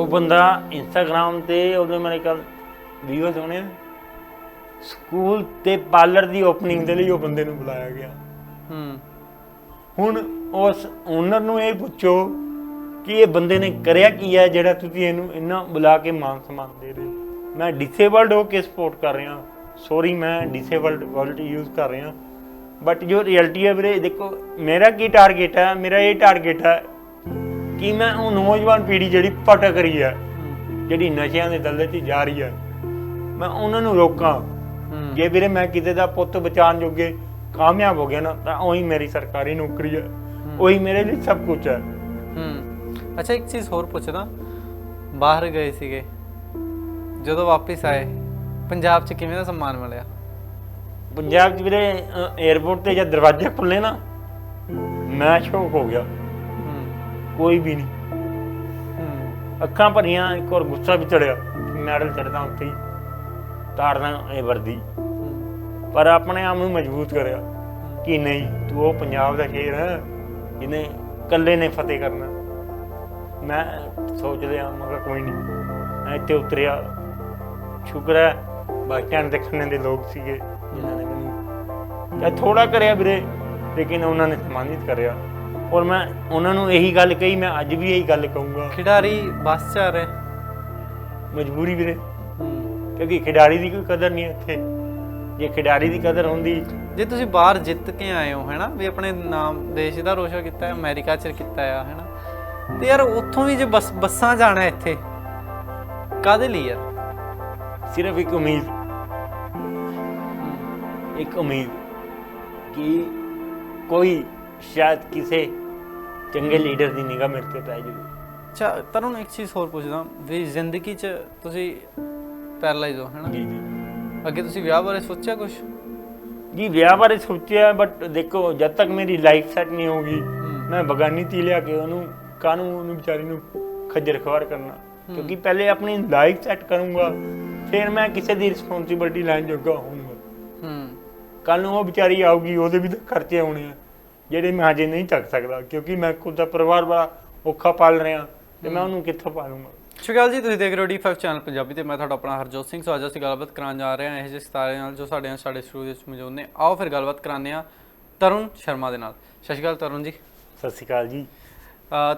ਉਹ ਬੰਦਾ ਇੰਸਟਾਗ੍ਰam ਤੇ ਉਹਦੇ ਮੇਰੇ ਕੱਲ ਵੀਡੀਓ ਹੋਣੇ ਸਕੂਲ ਤੇ ਪਾਰਲਰ ਦੀ ਓਪਨਿੰਗ ਦੇ ਲਈ ਉਹ ਬੰਦੇ ਨੂੰ ਬੁਲਾਇਆ ਗਿਆ। ਹੂੰ। ਹੁਣ ਉਸ ਓਨਰ ਨੂੰ ਇਹ ਪੁੱਛੋ ਕਿ ਇਹ ਬੰਦੇ ਨੇ ਕਰਿਆ ਕੀ ਹੈ ਜਿਹੜਾ ਤੁਸੀਂ ਇਹਨੂੰ ਇੰਨਾ ਬੁਲਾ ਕੇ ਮਾਨ ਸਨਮਾਨ ਦੇ ਰਹੇ। ਮੈਂ ਡਿਸੇਬਲਡ ਹੋ ਕੇ ਸਪੋਰਟ ਕਰ ਰਿਹਾ। ਸੌਰੀ ਮੈਂ ਡਿਸੇਬਲਡ ਵਰਡ ਯੂਜ਼ ਕਰ ਰਿਹਾ। ਬਟ ਜੋ ਰਿਐਲਿਟੀ ਹੈ ਵੀਰੇ ਦੇਖੋ ਮੇਰਾ ਕੀ ਟਾਰਗੇਟ ਹੈ? ਮੇਰਾ ਇਹ ਟਾਰਗੇਟ ਹੈ ਕਿ ਮੈਂ ਉਹ ਨੌਜਵਾਨ ਪੀੜ੍ਹੀ ਜਿਹੜੀ ਭਟਕ ਰਹੀ ਹੈ। ਜਿਹੜੀ ਨਸ਼ਿਆਂ ਦੇ ਦਲਦਲ 'ਚ ਜਾ ਰਹੀ ਹੈ ਮੈਂ ਉਹਨਾਂ ਨੂੰ ਰੋਕਾਂ ਜੇ ਵੀਰੇ ਮੈਂ ਕਿਤੇ ਦਾ ਪੁੱਤ ਬਚਾਉਣ ਜੋਗੇ ਕਾਮਯਾਬ ਹੋ ਗਿਆ ਨਾ ਤਾਂ ਉਹੀ ਮੇਰੀ ਸਰਕਾਰੀ ਨੌਕਰੀ ਹੈ। ਉਹੀ ਮੇਰੇ ਲਈ ਸਭ ਕੁਝ ਹੈ ਹੂੰ। ਅੱਛਾ ਇੱਕ ਚੀਜ਼ ਹੋਰ ਪੁੱਛਦਾ। ਬਾਹਰ ਗਏ ਸੀਗੇ। ਜਦੋਂ ਵਾਪਸ ਆਏ ਪੰਜਾਬ 'ਚ ਕਿਵੇਂ ਦਾ ਸਨਮਾਨ ਮਿਲਿਆ? ਪੰਜਾਬ 'ਚ ਵੀਰੇ 에어ਪੋਰਟ ਤੇ ਜਦ ਦਰਵਾਜ਼ੇ ਖੁੱਲੇ ਨਾ ਮੈਂ ਸ਼ੌਕ ਹੋ ਗਿਆ। ਕੋਈ ਵੀ ਨਹੀਂ। ਹੂੰ। ਅੱਖਾਂ ਭਰੀਆਂ ਇੱਕ ਹੋਰ ਗੁੱਸਾ ਵੀ ਚੜਿਆ ਮੈਡਲ ਚੜਦਾ ਉੱਤੇ ਹੀ। ਤਾਰਨਾ ਇਹ ਵਰਦੀ। ਪਰ ਆਪਣੇ ਆਪ ਨੂੰ ਮਜ਼ਬੂਤ ਕਰਿਆ ਕਿ ਨਹੀਂ ਤੂੰ ਉਹ ਪੰਜਾਬ ਦਾ ਸ਼ੇਰ ਹੈ ਜਿਹਨੇ ਇਕੱਲੇ ਨੇ ਫਤਿਹ ਕਰਨਾ। ਮੈਂ ਸੋਚ ਲਿਆ ਮਗਾ ਕੋਈ ਨਹੀਂ ਮੈਂ ਇੱਥੇ ਉਤਰਿਆ। ਸ਼ੁਕਰ ਹੈ ਬੱਸ ਸਟੈਂਡ ਦੇਖਣ ਦੇ ਲੋਕ ਸੀਗੇ ਜਿਨ੍ਹਾਂ ਨੇ ਮੈਨੂੰ ਇਹ ਥੋੜਾ ਕਰਿਆ ਵੀਰੇ ਲੇਕਿਨ ਉਹਨਾਂ ਨੇ ਸਨਮਾਨਿਤ ਕਰਿਆ। ਔਰ ਮੈਂ ਉਹਨਾਂ ਨੂੰ ਇਹੀ ਗੱਲ ਕਹੀ ਮੈਂ ਅੱਜ ਵੀ ਇਹੀ ਗੱਲ ਕਹੂੰਗਾ। ਖਿਡਾਰੀ ਬੱਸ 'ਚ ਆ ਰਹੇ। ਮਜਬੂਰੀ ਵੀਰੇ। ਕਿਉਂਕਿ ਖਿਡਾਰੀ ਦੀ ਕੋਈ ਕਦਰ ਨਹੀਂ ਇੱਥੇ। ਜੇ ਖਿਡਾਰੀ ਦੀ ਕਦਰ ਹੁੰਦੀ। ਜੇ ਤੁਸੀਂ ਬਾਹਰ ਜਿੱਤ ਕੇ ਆਏ ਹੋ ਹੈਨਾ ਵੀ ਆਪਣੇ ਨਾਮ ਦੇਸ਼ ਦਾ ਰੋਸ਼ਨ ਕੀਤਾ ਹੈ ਅਮਰੀਕਾ 'ਚ ਕੀਤਾ ਆ ਹੈਨਾ। ਤੇ ਯਾਰ ਉੱਥੋਂ ਵੀ ਜੇ ਬੱਸ ਬੱਸਾਂ ਜਾਣਾ ਇੱਥੇ ਕਾਦੇ ਲਈ ਯਾਰ? ਸਿਰਫ ਇੱਕ ਉਮੀਦ। ਇੱਕ ਉਮੀਦ ਕਿ ਕੋਈ ਸ਼ਾਇਦ ਕਿਸੇ ਚੰਗੇ ਲੀਡਰ ਦੀ ਨਿਗਾਹ ਮੇਰੇ ਤੇ ਪੈ ਜਾਵੇ ਅੱਛਾ ਤਰੁਣ ਇੱਕ ਚੀਜ਼ ਹੋਰ ਪੁੱਛਦਾ ਵੀ ਜ਼ਿੰਦਗੀ 'ਚ ਤੁਸੀਂ ਪੈਰਲਾਈਜ਼ ਹੋ ਹੈਨਾ ਜੀ ਜੀ। ਅੱਗੇ ਤੁਸੀਂ ਵਿਆਹ ਬਾਰੇ ਸੋਚਿਆ ਕੁਝ ਜੀ ਵਿਆਹ ਬਾਰੇ ਸੋਚਿਆ ਬਟ ਦੇਖੋ ਜਦ ਤੱਕ ਮੇਰੀ ਲਾਈਫ ਸੈੱਟ ਨਹੀਂ ਹੋਊਗੀ ਮੈਂ ਬਗਾਨੀ ਤੀ ਲਿਆ ਕੇ ਉਹਨੂੰ ਕਾਨੂੰ ਉਹਨੂੰ ਵਿਚਾਰੀ ਨੂੰ ਖੱਜਰ ਖਵਾਰ ਕਰਨਾ? ਕਿਉਂਕਿ ਪਹਿਲੇ ਆਪਣੀ ਲਾਈਫ ਸੈੱਟ ਕਰੂੰਗਾ ਫਿਰ ਮੈਂ ਕਿਸੇ ਦੀ ਰਿਸਪੌਂਸਿਬਿਲਟੀ ਲੈਣ ਜੋਗਾ ਹੋਊਂਗਾ। ਹੂੰ। ਕੱਲ ਨੂੰ ਉਹ ਵਿਚਾਰੀ ਆਊਗੀ ਉਹਦੇ ਵੀ ਤਾਂ ਖਰਚੇ ਆਉਣੇ ਆ। ਜਿਹੜੇ ਮੈਂ ਹਜੇ ਨਹੀਂ ਚੱਕ ਸਕਦਾ ਕਿਉਂਕਿ ਮੈਂ ਖੁਦ ਦਾ ਪਰਿਵਾਰ ਬੜਾ ਔਖਾ ਪਾਲ ਰਿਹਾ ਤੇ ਮੈਂ ਉਹਨੂੰ ਕਿੱਥੋਂ ਪਾਲੂੰਗਾ? ਸ਼ੁਕਰ ਜੀ ਤੁਸੀਂ ਦੇਖ ਰਹੇ ਹੋ D5 ਚੈਨਲ ਪੰਜਾਬੀ ਤੇ ਮੈਂ ਤੁਹਾਡਾ ਆਪਣਾ ਹਰਜੋਤ ਸਿੰਘ ਸੋ ਅੱਜ ਅਸੀਂ ਗੱਲਬਾਤ ਕਰਾਂ ਜਾ ਰਹੇ ਹਾਂ ਇਹ ਜਿਹੇ ਸਿਤਾਰੇ ਨਾਲ ਜੋ ਸਾਡੇ ਨਾਲ ਸਾਡੇ ਸਟੂਡੀਓ ਵਿੱਚ ਮੌਜੂਦ ਨੇ। ਆਓ ਫਿਰ ਗੱਲਬਾਤ ਕਰਾਉਂਦੇ ਹਾਂ ਤਰੁਣ ਸ਼ਰਮਾ ਦੇ ਨਾਲ। ਸਤਿ ਸ਼੍ਰੀ ਅਕਾਲ ਤਰੁਣ ਜੀ। ਸਤਿ ਸ਼੍ਰੀ ਅਕਾਲ ਜੀ।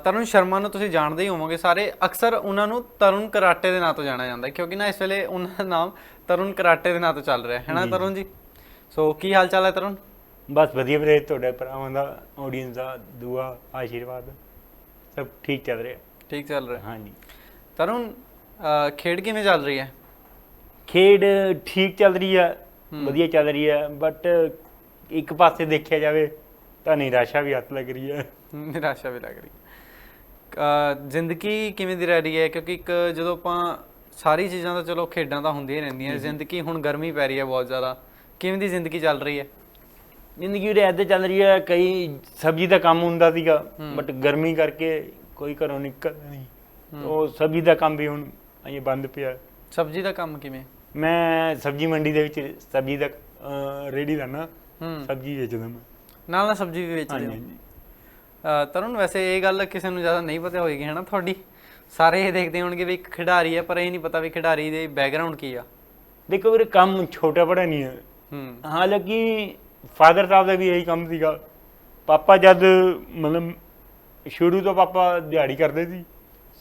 ਤਰੁਣ ਸ਼ਰਮਾ ਨੂੰ ਤੁਸੀਂ ਜਾਣਦੇ ਹੀ ਹੋਵੋਗੇ ਸਾਰੇ ਅਕਸਰ ਉਹਨਾਂ ਨੂੰ ਤਰੁਣ ਕਰਾਟੇ ਦੇ ਨਾਂ ਤੋਂ ਜਾਣਿਆ ਜਾਂਦਾ ਕਿਉਂਕਿ ਨਾ ਇਸ ਵੇਲੇ ਉਹਨਾਂ ਦਾ ਨਾਮ ਤਰੁਣ ਕਰਾਟੇ ਦੇ ਨਾਂ ਤੋਂ ਚੱਲ ਰਿਹਾ ਹੈ। ਹੈਨਾ ਤਰੁਣ ਜੀ? ਸੋ ਕੀ ਹਾਲ ਚਾਲ ਹੈ ਤਰੁਣ? ਬਸ ਵਧੀਆ ਵੀਰੇ ਤੁਹਾਡੇ ਭਰਾਵਾਂ ਦਾ ਆਡੀਅנס ਦਾ ਦੁਆ ਆਸ਼ੀਰਵਾਦ ਸਭ ਠੀਕ ਚੱਲ ਰਿਹਾ। ਠੀਕ ਚੱਲ ਰਿਹਾ। ਹਾਂਜੀ। ਤਰੁਣ ਖੇਡ ਕਿਵੇਂ ਚੱਲ ਰਹੀ ਹੈ? ਖੇਡ ਠੀਕ ਚੱਲ ਰਹੀ ਹੈ ਵਧੀਆ ਚੱਲ ਰਹੀ ਹੈ ਬਟ ਇੱਕ ਪਾਸੇ ਦੇਖਿਆ ਜਾਵੇ ਤਾਂ ਨਿਰਾਸ਼ਾ ਵੀ ਹੱਥ ਲੱਗ ਰਹੀ ਹੈ। ਨਿਰਾਸ਼ਾ ਵੀ ਲੱਗ ਰਹੀ ਹੈ। ਜ਼ਿੰਦਗੀ ਕਿਵੇਂ ਦੀ ਰਹਿ ਰਹੀ ਹੈ? ਕਿਉਂਕਿ ਇੱਕ ਜਦੋਂ ਆਪਾਂ ਸਾਰੀ ਚੀਜ਼ਾਂ ਤਾਂ ਚਲੋ ਖੇਡਾਂ ਤਾਂ ਹੁੰਦੀਆਂ ਰਹਿੰਦੀਆਂ ਜ਼ਿੰਦਗੀ ਹੁਣ ਗਰਮੀ ਪੈ ਰਹੀ ਹੈ ਬਹੁਤ ਜ਼ਿਆਦਾ। ਕਿਵੇਂ ਦੀ ਜ਼ਿੰਦਗੀ ਚੱਲ ਰਹੀ ਹੈ? ਜ਼ਿੰਦਗੀ ਵੀਰੇ ਐਦੇ ਚੱਲ ਰਹੀ ਹੈ ਕਈ ਸਬਜ਼ੀ ਦਾ ਕੰਮ ਹੁੰਦਾ ਸੀਗਾ ਬਟ ਗਰਮੀ ਕਰਕੇ ਕੋਈ ਘਰੋਂ ਨਿਕਲ ਨਹੀਂ। ਉਹ ਸਬਜ਼ੀ ਦਾ ਕੰਮ ਵੀ ਹੁਣ ਅਜੇ ਬੰਦ ਪਿਆ। ਸਬਜ਼ੀ ਦਾ ਕੰਮ ਕਿਵੇਂ? ਮੈਂ ਸਬਜ਼ੀ ਮੰਡੀ ਦੇ ਵਿੱਚ ਸਬਜ਼ੀ ਦਾ ਰੇੜੀ ਦਾ ਨਾ ਸਬਜ਼ੀ ਵੇਚਦਾ ਮੈਂ। ਨਾਲ ਨਾਲ ਸਬਜ਼ੀ ਵੀ ਵੇਚਦੇ ਹੋ? ਤਰੁਣ ਵੈਸੇ ਇਹ ਗੱਲ ਕਿਸੇ ਨੂੰ ਜ਼ਿਆਦਾ ਨਹੀਂ ਪਤਾ ਹੋਏਗੀ ਹੈ ਨਾ ਤੁਹਾਡੀ? ਸਾਰੇ ਇਹ ਦੇਖਦੇ ਹੋਣਗੇ ਵੀ ਇੱਕ ਖਿਡਾਰੀ ਹੈ ਪਰ ਇਹ ਨਹੀਂ ਪਤਾ ਵੀ ਖਿਡਾਰੀ ਦੇ ਬੈਕਗ੍ਰਾਉਂਡ ਕੀ ਆ। ਦੇਖੋ ਵੀਰੇ ਕੰਮ ਛੋਟਾ ਬੜਾ ਨਹੀਂ ਹੂੰ। ਹਾਲਾਂਕਿ ਫਾਦਰ ਸਾਹਿਬ ਦਾ ਵੀ ਇਹੀ ਕੰਮ ਸੀਗਾ। ਪਾਪਾ ਜਦ ਮਤਲਬ ਸ਼ੁਰੂ ਤੋਂ ਪਾਪਾ ਦਿਹਾੜੀ ਕਰਦੇ ਸੀ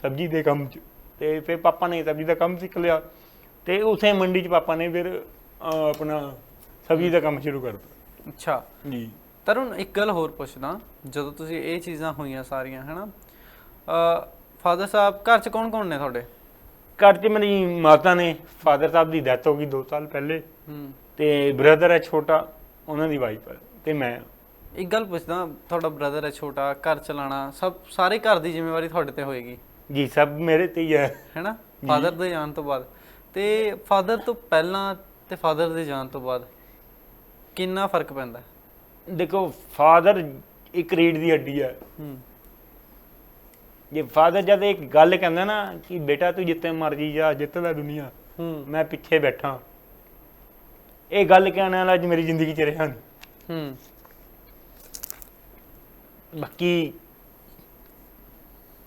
ਸਬਜ਼ੀ ਦੇ ਕੰਮ 'ਚ ਤੇ ਫਿਰ ਪਾਪਾ ਨੇ ਸਬਜ਼ੀ ਦਾ ਕੰਮ ਸਿੱਖ ਲਿਆ। ਤੇ ਉਸੇ ਮੰਡੀ 'ਚ ਪਾਪਾ ਨੇ ਫਿਰ ਅਹ, ਆਪਣਾ ਸਬਜ਼ੀ ਦਾ ਕੰਮ ਸ਼ੁਰੂ ਕਰਤਾ। ਅੱਛਾ। ਜੀ। ਤਰੁਣ ਇੱਕ ਗੱਲ ਹੋਰ ਪੁੱਛਦਾ ਜਦੋਂ ਤੁਸੀਂ ਇਹ ਚੀਜ਼ਾਂ ਹੋਈਆਂ ਸਾਰੀਆਂ ਹੈਨਾ? ਅ ਫਾਦਰ ਸਾਹਿਬ ਘਰ 'ਚ ਕੌਣ ਕੌਣ ਨੇ ਤੁਹਾਡੇ? ਘਰ 'ਚ ਮੇਰੀ ਮਾਤਾ ਨੇ। ਫਾਦਰ ਸਾਹਿਬ ਦੀ ਡੈਥ ਹੋ ਗਈ 2 ਸਾਲ ਪਹਿਲੇ। ਹੂੰ। ਤੇ ਬ੍ਰਦਰ ਹੈ ਛੋਟਾ। ਉਹਨਾਂ ਦੀ ਵਾਈਫ ਹੈ ਤੇ ਮੈਂ ਇੱਕ ਗੱਲ ਪੁੱਛਦਾ ਤੁਹਾਡਾ ਬ੍ਰਦਰ ਹੈ ਛੋਟਾ ਘਰ ਚਲਾਣਾ ਸਭ ਸਾਰੇ ਘਰ ਦੀ ਜ਼ਿੰਮੇਵਾਰੀ ਤੁਹਾਡੇ ਤੇ ਹੋਏਗੀ। ਜੀ ਸਭ ਮੇਰੇ ਤੇ ਹੀ ਹੈ। ਹੈਨਾ? ਫਾਦਰ ਦੇ ਜਾਣ ਤੋਂ ਬਾਅਦ। ਤੇ ਫਾਦਰ ਤੋਂ ਪਹਿਲਾਂ ਤੇ ਫਾਦਰ ਦੇ ਜਾਣ ਤੋਂ ਬਾਅਦ ਕਿੰਨਾ ਫ਼ਰਕ ਪੈਂਦਾ? ਦੇਖੋ ਫਾਦਰ ਇੱਕ ਰੀੜ ਦੀ ਹੱਡੀ ਹੈ। ਹੂੰ। ਜੇ ਫਾਦਰ ਜਦ ਇੱਕ ਗੱਲ ਕਹਿੰਦਾ ਨਾ ਕਿ ਬੇਟਾ ਤੂੰ ਜਿੱਤੇ ਮਰਜ਼ੀ ਜਾ ਜਿੱਤਦਾ ਦੁਨੀਆ ਹੂੰ। ਮੈਂ ਪਿੱਛੇ ਬੈਠਾ। ਇਹ ਗੱਲ ਕਹਿਣ ਵਾਲਾ ਅੱਜ ਮੇਰੀ ਜ਼ਿੰਦਗੀ 'ਚ ਰਿਹਾ ਨਹੀਂ। ਹੂੰ। ਬਾਕੀ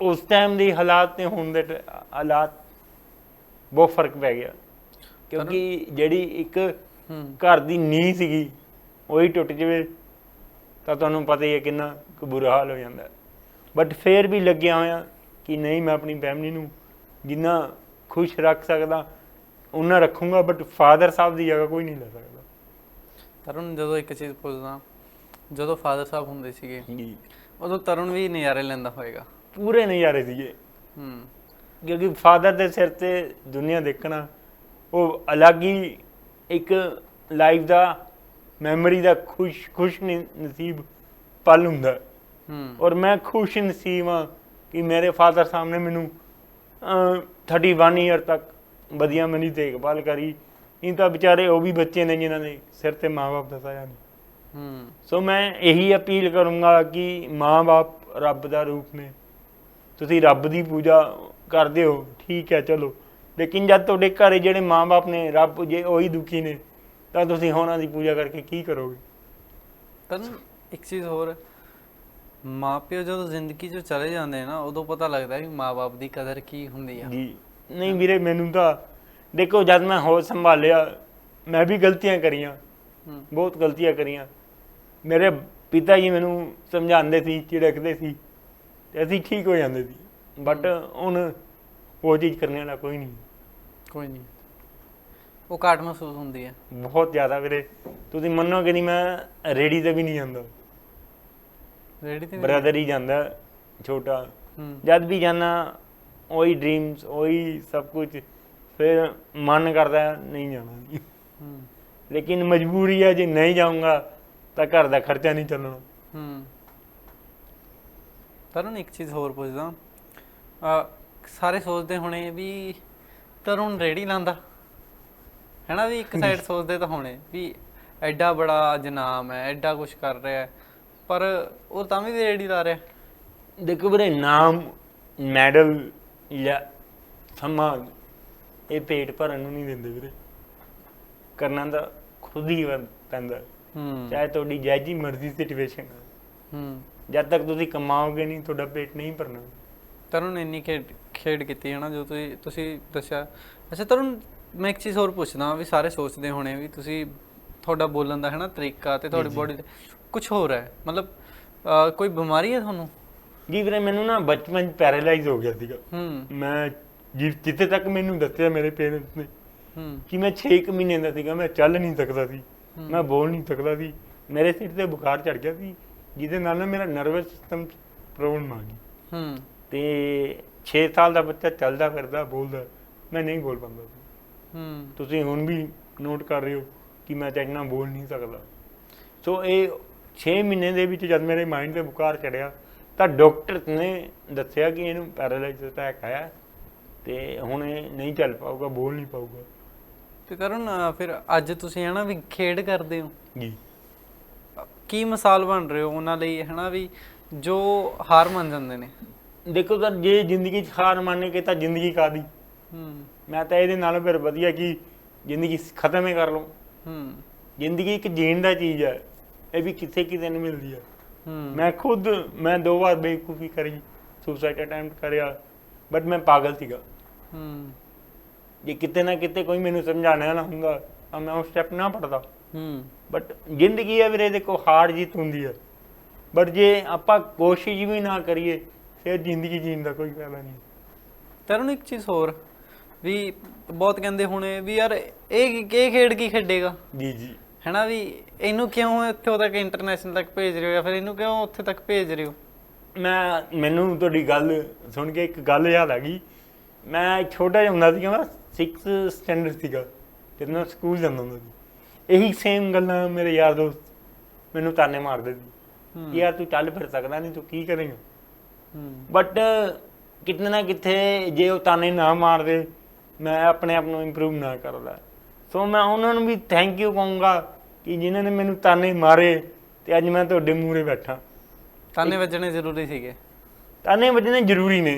ਉਸ ਟਾਈਮ ਦੇ ਹਾਲਾਤ ਤੇ ਹੁਣ ਦੇ ਟ- ਹਾਲਾਤ ਬਹੁਤ ਫ਼ਰਕ ਪੈ ਗਿਆ। ਕਿਉਂਕਿ ਜਿਹੜੀ ਇੱਕ ਹੂੰ। ਘਰ ਦੀ ਨੀਂਹ ਸੀਗੀ ਉਹੀ ਟੁੱਟ ਜਾਵੇ ਤਾਂ ਤੁਹਾਨੂੰ ਪਤਾ ਹੀ ਹੈ ਕਿੰਨਾ ਕੁ ਬੁਰਾ ਹਾਲ ਹੋ ਜਾਂਦਾ। ਬਟ ਫੇਰ ਵੀ ਲੱਗਿਆ ਹੋਇਆ ਕਿ ਨਹੀਂ ਮੈਂ ਆਪਣੀ ਫੈਮਿਲੀ ਨੂੰ ਜਿੰਨਾ ਖੁਸ਼ ਰੱਖ ਸਕਦਾ ਉਹਨਾਂ ਰੱਖੂੰਗਾ ਬਟ ਫਾਦਰ ਸਾਹਿਬ ਦੀ ਜਗ੍ਹਾ ਕੋਈ ਨਹੀਂ ਲੈ ਸਕਦਾ। ਤਰੁਣ ਜਦੋਂ ਇੱਕ ਚੀਜ਼ ਪੁੱਛਦਾ ਜਦੋਂ ਫਾਦਰ ਸਾਹਿਬ ਹੁੰਦੇ ਸੀਗੇ ਜੀ ਉਦੋਂ ਤਰੁਣ ਵੀ ਨਜ਼ਾਰੇ ਲੈਂਦਾ ਹੋਏਗਾ। ਪੂਰੇ ਨਜ਼ਾਰੇ ਸੀਗੇ। ਹੂੰ। ਕਿਉਂਕਿ ਫਾਦਰ ਦੇ ਸਿਰ ਤੇ ਦੁਨੀਆ ਦੇਖਣਾ ਉਹ ਅਲੱਗ ਹੀ ਇੱਕ ਲਾਈਫ ਦਾ ਮੈਮਰੀ ਦਾ ਖੁਸ਼ ਖੁਸ਼ ਨਸੀਬ ਪਲ ਹੁੰਦਾ। ਹੈ। ਔਰ ਮੈਂ ਖੁਸ਼ ਨਸੀਬ ਹਾਂ ਕਿ ਮੇਰੇ ਫਾਦਰ ਸਾਹਿਬ ਨੇ ਮੈਨੂੰ ਅਹ, 31 ਇਅਰ ਤੱਕ ਵਧੀਆ ਮੇਰੀ ਦੇਖਭਾਲ ਕਰੀ। ਇਹ ਤਾਂ ਵਿਚਾਰੇ ਉਹ ਵੀ ਬੱਚੇ ਨੇ ਜਿਨ੍ਹਾਂ ਨੇ ਸਿਰ ਤੇ ਮਾਪੇ ਦਾ ਸਾਇਆ ਨਹੀਂ। ਹੂੰ। ਸੋ ਮੈਂ ਇਹੀ ਅਪੀਲ ਕਰੂੰਗਾ ਕਿ ਮਾਂ-ਬਾਪ ਰੱਬ ਦਾ ਰੂਪ ਨੇ। ਤੁਸੀਂ ਰੱਬ ਦੀ ਪੂਜਾ ਕਰਦੇ ਹੋ ਠੀਕ ਹੈ ਚਲੋ। ਲੇਕਿਨ ਜਦ ਤੁਹਾਡੇ ਘਰੇ ਜਿਹੜੇ ਮਾਂ-ਬਾਪ ਨੇ ਰੱਬ ਜੇ ਉਹੀ ਦੁਖੀ ਨੇ ਤਾਂ ਤੁਸੀਂ ਉਹਨਾਂ ਦੀ ਪੂਜਾ ਕਰਕੇ ਕੀ ਕਰੋਗੇ? ਤਨ ਇੱਕ ਚੀਜ਼ ਹੋਰ ਮਾਪਿਓ ਜਦੋਂ ਜ਼ਿੰਦਗੀ 'ਚੋਂ ਚਲੇ ਜਾਂਦੇ ਨੇ ਨਾ ਉਦੋਂ ਪਤਾ ਲੱਗਦਾ ਵੀ ਮਾਪੇ ਦੀ ਕਦਰ ਕੀ ਹੁੰਦੀ ਆ। ਜੀ। ਨਹੀਂ ਵੀਰੇ ਮੈਨੂੰ ਤਾਂ ਦੇਖੋ ਜਦ ਮੈਂ ਹੋਸ਼ ਸੰਭਾਲਿਆ ਮੈਂ ਵੀ ਗਲਤੀਆਂ ਕਰੀਆਂ। ਬਹੁਤ ਗਲਤੀਆਂ ਕਰੀਆਂ। ਮੇਰੇ ਪਿਤਾ ਜੀ ਮੈਨੂੰ ਸਮਝਾਉਂਦੇ ਸੀ ਝਿੜਕਦੇ ਸੀ ਤੇ ਅਸੀਂ ਠੀਕ ਹੋ ਜਾਂਦੇ ਸੀ। ਬਟ ਹੁਣ ਉਹ ਚੀਜ਼ ਕਰਨ ਵਾਲਾ ਕੋਈ ਨਹੀਂ। ਕੋਈ ਨਹੀਂ। ਉਹ ਘਾਟ ਮਹਿਸੂਸ ਹੁੰਦੀ ਹੈ। ਬਹੁਤ ਜ਼ਿਆਦਾ ਵੀਰੇ। ਤੁਸੀਂ ਮੰਨੋਗੇ ਨਹੀਂ ਮੈਂ ਰੇੜੀ ਤੇ ਵੀ ਨਹੀਂ ਜਾਂਦਾ। ਰੈਡੀ ਤੇ? ਬ੍ਰਦਰ ਹੀ ਜਾਂਦਾ ਛੋਟਾ। ਜਦ ਵੀ ਜਾਣਾ ਉਹੀ ਡ੍ਰੀਮਸ ਉਹੀ ਸਭ ਕੁਝ ਫਿਰ ਮਨ ਕਰਦਾ ਨਹੀਂ ਜਾਣਾ। ਜੀ ਲੇਕਿਨ ਮਜਬੂਰੀ ਹੈ ਜੇ ਨਹੀਂ ਜਾਊਂਗਾ ਤਾਂ ਘਰ ਦਾ ਖਰਚਾ ਨਹੀਂ ਚੱਲਣਾ। ਹੂੰ। ਤਰੁਣ ਇੱਕ ਚੀਜ਼ ਹੋਰ ਪੁੱਛਦਾ। ਆ ਸਾਰੇ ਸੋਚਦੇ ਹੋਣੇ ਵੀ ਤਰੁਣ ਰੇੜੀ ਲਾਂਦਾ। ਹੈਨਾ ਵੀ ਇੱਕ ਸਾਈਡ ਸੋਚਦੇ ਤਾਂ ਹੋਣੇ ਵੀ ਐਡਾ ਬੜਾ ਅੱਜ ਨਾਮ ਹੈ ਐਡਾ ਕੁਝ ਕਰ ਰਿਹਾ ਹੈ। ਪਰ ਉਹ ਤਾਂ ਵੀ ਰੇੜੀ ਲਾ ਰਿਹਾ। ਦੇਖੋ ਵੀਰੇ ਨਾਮ ਮੈਡਲ ਜਾਂ ਸਮਾਨ ਇਹ ਪੇਟ ਭਰਨ ਨੂੰ ਨਹੀਂ ਦਿੰਦੇ ਵੀਰੇ। ਕਰਨਾ ਤਾਂ ਖੁਦ ਹੀ ਪੈਂਦਾ। ਹੂੰ। ਚਾਹੇ ਤੁਹਾਡੀ ਜੈਜੀ ਮਰਜ਼ੀ ਸਿਚੁਏਸ਼ਨ ਹੈ ਹੂੰ। ਜਦ ਤੱਕ ਤੁਸੀਂ ਕਮਾਓਗੇ ਨਹੀਂ ਤੁਹਾਡਾ ਪੇਟ ਨਹੀਂ ਭਰਨਾ। ਤਰੁਣ ਇੰਨੀ ਖੇਡ ਖੇਡ ਕੀਤੀ ਹੈ ਨਾ ਜੋ ਤੁਸੀਂ ਤੁਸੀਂ ਦੱਸਿਆ। ਅੱਛਾ ਤਰੁਣ ਮੈਂ ਇੱਕ ਚੀਜ਼ ਹੋਰ ਪੁੱਛਦਾ ਵੀ ਸਾਰੇ ਸੋਚਦੇ ਹੋਣੇ ਵੀ ਤੁਸੀਂ ਤੁਹਾਡਾ ਬੋਲਣ ਦਾ ਹੈ ਨਾ ਤਰੀਕਾ ਤੇ ਤੁਹਾਡੀ। ਬੋਡੀ ਕੁਝ ਹੋਰ ਹੈ। ਮਤਲਬ ਕੋਈ ਬਿਮਾਰੀ ਹੈ ਤੁਹਾਨੂੰ? ਜੀ ਵੀਰੇ ਮੈਨੂੰ ਨਾ ਬਚਪਨ ਪੈਰਾਲਾਈਜ਼ ਹੋ ਗਿਆ ਸੀਗਾ। ਹੂੰ। ਮੈਂ ਜਿ- ਜਿੱਥੇ ਤੱਕ ਮੈਨੂੰ ਦੱਸਿਆ ਮੇਰੇ ਪੇਰੈਂਟਸ ਨੇ ਹੂੰ। ਕਿ ਮੈਂ 6 ਮਹੀਨੇ ਦਾ ਸੀਗਾ ਮੈਂ ਚੱਲ ਨਹੀਂ ਸਕਦਾ ਸੀ। ਮੈਂ ਬੋਲ ਨਹੀਂ ਸਕਦਾ ਸੀ। ਮੇਰੇ ਸਿਰ ਤੇ ਬੁਖਾਰ ਚੜ ਗਿਆ ਸੀ ਜਿਹਦੇ ਨਾਲ ਨਾ ਮੇਰਾ ਨਰਵਸ ਸਿਸਟਮ ਪ੍ਰੋਬਲਮ ਆ ਗਈ। ਹੂੰ। ਤੇ 6 ਸਾਲ ਦਾ ਬੱਚਾ ਚੱਲਦਾ ਫਿਰਦਾ ਬੋਲਦਾ ਮੈਂ ਨਹੀਂ ਬੋਲ ਪਾਉਂਦਾ ਸੀ। ਹੂੰ। ਤੁਸੀਂ ਹੁਣ ਵੀ ਨੋਟ ਕਰ ਰਹੇ ਹੋ ਕਿ ਮੈਂ ਚੰਨਾ ਬੋਲ ਨਹੀਂ ਸਕਦਾ। ਸੋ ਇਹ 6 ਮਹੀਨੇ ਦੇ ਵਿੱਚ ਜਦ ਮੇਰੇ ਮਾਈਂਡ ਤੇ ਬੁਖਾਰ ਚੜਿਆ ਤਾਂ ਡਾਕਟਰ ਨੇ ਦੱਸਿਆ ਕਿ ਇਹਨੂੰ ਪੈਰਾਲਾਈਜ਼ ਅਟੈਕ ਆਇਆ ਤੇ ਹੁਣ ਇਹ ਨਹੀਂ ਚੱਲ ਪਾਊਗਾ ਬੋਲ ਨਹੀਂ ਪਾਊਗਾ। ਤੇ ਅਹ, ਫਿਰ ਅੱਜ ਤੁਸੀਂ ਹੈ ਨਾ ਵੀ ਖੇਡ ਕਰਦੇ ਹੋ। ਜੀ। ਕੀ ਮਿਸਾਲ ਬਣ ਰਹੇ ਹੋ ਉਹਨਾਂ ਲਈ ਹੈ ਨਾ ਵੀ ਜੋ ਹਾਰ ਮੰਨ ਜਾਂਦੇ ਨੇ? ਦੇਖੋ ਤਾਂ ਜੇ ਜ਼ਿੰਦਗੀ 'ਚ ਹਾਰ ਮੰਨ ਕੇ ਤਾਂ ਜ਼ਿੰਦਗੀ ਕਾਦੀ ਹੂੰ। ਮੈਂ ਤਾਂ ਇਹਦੇ ਨਾਲ ਫਿਰ ਵਧੀਆ ਕਿ ਜ਼ਿੰਦਗੀ ਖਤਮ ਹੀ ਕਰ ਲਵਾਂ ਹੂੰ। ਜ਼ਿੰਦਗੀ ਇੱਕ ਜੀਣ ਦਾ ਚੀਜ਼ ਹੈ। ਇਹ ਵੀ ਕਿਥੇ ਕਿਤੇ ਨਹੀਂ ਮਿਲਦੀ ਹੂੰ ਮੈਂ ਖੁਦ ਮੈਂ ਦੋ ਵਾਰ ਬੇਵਕੂਫੀ ਕਰੀ ਸੁਸਾਈਡ ਅਟੈਂਪਟ ਕਰਿਆ ਬਟ ਮੈਂ ਪਾਗਲ ਸੀਗਾ। ਹੂੰ। ਜੇ ਕਿਤੇ ਨਾ ਕਿਤੇ ਕੋਈ ਮੈਨੂੰ ਸਮਝਾਉਣ ਵਾਲਾ ਹੁੰਦਾ ਤਾਂ ਮੈਂ ਉਹ ਸਟੈਪ ਨਾ ਪੜਦਾ ਹੂੰ। ਬਟ ਜ਼ਿੰਦਗੀ ਹੈ ਵੀਰੇ ਦੇਖੋ ਹਾਰ ਜਿੱਤ ਹੁੰਦੀ ਹੈ। ਬਟ ਜੇ ਆਪਾਂ ਕੋਸ਼ਿਸ਼ ਵੀ ਨਾ ਕਰੀਏ ਫਿਰ ਜ਼ਿੰਦਗੀ ਜੀਣ ਦਾ ਕੋਈ ਫਾਇਦਾ ਨਹੀਂ। ਤਰੁਣ ਇੱਕ ਚੀਜ਼ ਹੋਰ ਵੀ ਬਹੁਤ ਕਹਿੰਦੇ ਹੋਣੇ ਵੀ ਯਾਰ ਇਹ ਇਹ ਖੇਡ ਕੀ ਖੇਡੇਗਾ? ਜੀ ਜੀ। ਹੈਨਾ ਵੀ ਇਹਨੂੰ ਕਿਉਂ ਇੱਥੋਂ ਤੱਕ ਇੰਟਰਨੈਸ਼ਨਲ ਤੱਕ ਭੇਜ ਰਹੇ ਹੋ ਜਾਂ ਫਿਰ ਇਹਨੂੰ ਕਿਉਂ ਉੱਥੇ ਤੱਕ ਭੇਜ ਰਹੇ ਹੋ? ਮੈਂ ਮੈਨੂੰ ਤੁਹਾਡੀ ਗੱਲ ਸੁਣ ਕੇ ਇੱਕ ਗੱਲ ਯਾਦ ਆ ਗਈ। ਮੈਂ ਛੋਟਾ ਜਿਹਾ ਹੁੰਦਾ ਸੀਗਾ ਮੈਂ 6th ਸਟੈਂਡਰਡ ਸੀਗਾ ਜਦੋਂ ਮੈਂ ਸਕੂਲ ਜਾਂਦਾ ਹੁੰਦਾ ਸੀ। ਇਹੀ ਸੇਮ ਗੱਲਾਂ ਮੇਰੇ ਯਾਰ ਦੋਸਤ ਮੈਨੂੰ ਤਾਨੇ ਮਾਰਦੇ ਸੀ ਯਾਰ ਤੂੰ ਚੱਲ ਫਿਰ ਸਕਦਾ ਨਹੀਂ ਤੂੰ ਕੀ ਕਰੇਂਗਾ? ਬਟ ਕਿਤੇ ਨਾ ਕਿਤੇ ਜੇ ਉਹ ਤਾਨੇ ਨਾ ਮਾਰਦੇ ਮੈਂ ਆਪਣੇ ਆਪ ਨੂੰ ਇੰਪਰੂਵ ਨਾ ਕਰਦਾ ਸੋ ਮੈਂ ਉਹਨਾਂ ਨੂੰ ਵੀ ਥੈਂਕ ਯੂ ਕਹੂੰਗਾ ਕਿ ਜਿਨ੍ਹਾਂ ਨੇ ਮੈਨੂੰ ਤਾਨੇ ਮਾਰੇ ਤੇ ਅੱਜ ਮੈਂ ਤੁਹਾਡੇ ਮੂਹਰੇ ਬੈਠਾ। ਤਾਨੇ ਵੱਜਣੇ ਜ਼ਰੂਰੀ ਸੀਗੇ। ਤਾਨੇ ਵੱਜਣੇ ਜ਼ਰੂਰੀ ਨੇ।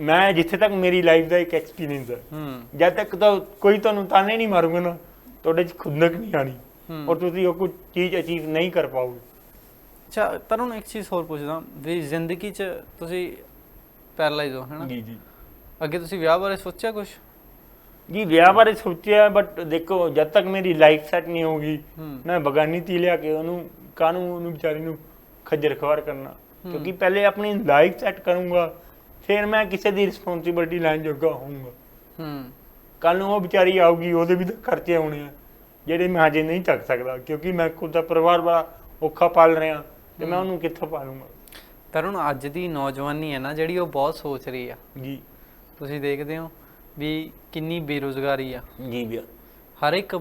ਮੈਂ ਜਿੱਥੇ ਤੱਕ ਮੇਰੀ ਲਾਈਫ ਦਾ ਇੱਕ ਐਕਸਪੀਰੀਅੰਸ ਹੈ। ਜਦ ਤੱਕ ਤਾਂ ਕੋਈ ਤੁਹਾਨੂੰ ਤਾਨੇ ਨਹੀਂ ਮਾਰੂਗਾ ਨਾ ਤੁਹਾਡੇ 'ਚ ਖੁੰਦਕ ਨਹੀਂ ਆਣੀ। ਔਰ ਤੁਸੀਂ ਉਹ ਕੋਈ ਚੀਜ਼ ਅਚੀਵ ਨਹੀਂ ਕਰ ਪਾਓਗੇ। ਅੱਛਾ ਤਰੁਣ ਇੱਕ ਚੀਜ਼ ਹੋਰ ਪੁੱਛਦਾ ਵੀ ਜ਼ਿੰਦਗੀ 'ਚ ਤੁਸੀਂ ਪੈਰਲਾਈਜ਼ ਹੋ ਹੈਨਾ ਜੀ ਜੀ। ਅੱਗੇ ਤੁਸੀਂ ਵਿਆਹ ਬਾਰੇ ਸੋਚਿਆ ਕੁਝ ਜੀ ਵਿਆਹ ਬਾਰੇ ਸੋਚਿਆ ਬਟ ਦੇਖੋ ਜਦ ਤੱਕ ਮੇਰੀ ਲਾਈਫ ਸੈੱਟ ਨਹੀਂ ਹੋਊਗੀ ਮੈਂ ਬਗਾਨੀ ਤੀ ਲਿਆ ਕੇ ਉਹਨੂੰ ਕਾਨੂੰ ਉਹਨੂੰ ਵਿਚਾਰੀ ਨੂੰ ਖੱਜਰ ਖਵਾਰ ਕਰਨਾ? ਕਿਉਂਕਿ ਪਹਿਲੇ ਆਪਣੀ ਲਾਈਫ ਸੈੱਟ ਕਰੂੰਗਾ ਫਿਰ ਮੈਂ ਕਿਸੇ ਦੀ ਰਿਸਪੌਂਸਿਬਿਲਟੀ ਲੈਣ ਜੋਗਾ ਹੋਊਂਗਾ। ਹੂੰ। ਕੱਲ ਨੂੰ ਉਹ ਵਿਚਾਰੀ ਆਊਗੀ ਉਹਦੇ ਵੀ ਤਾਂ ਖਰਚੇ ਆਉਣੇ ਆ ਜਿਹੜੇ ਮੈਂ ਅਜੇ ਨਹੀਂ ਚੱਕ ਸਕਦਾ ਕਿਉਂਕਿ ਮੈਂ ਖੁਦ ਦਾ ਪਰਿਵਾਰ ਬੜਾ ਔਖਾ ਪਾਲ ਰਿਹਾ ਤੇ ਮੈਂ ਉਹਨੂੰ ਕਿੱਥੋਂ ਪਾਲੂੰਗਾ? ਤਰੁਣ ਅੱਜ ਦੀ ਨੌਜਵਾਨੀ ਹੈ ਨਾ ਜਿਹੜੀ ਉਹ ਬਹੁਤ ਸੋਚ ਰਹੀ ਆ। ਜੀ। ਤੁਸੀਂ ਦੇਖਦੇ ਹੋ ਵੀ ਕਿੰਨੀ ਬੇਰੁਜ਼ਗਾਰੀ ਆ। ਜੀ ਭਈਆ ਹਰ ਇੱਕ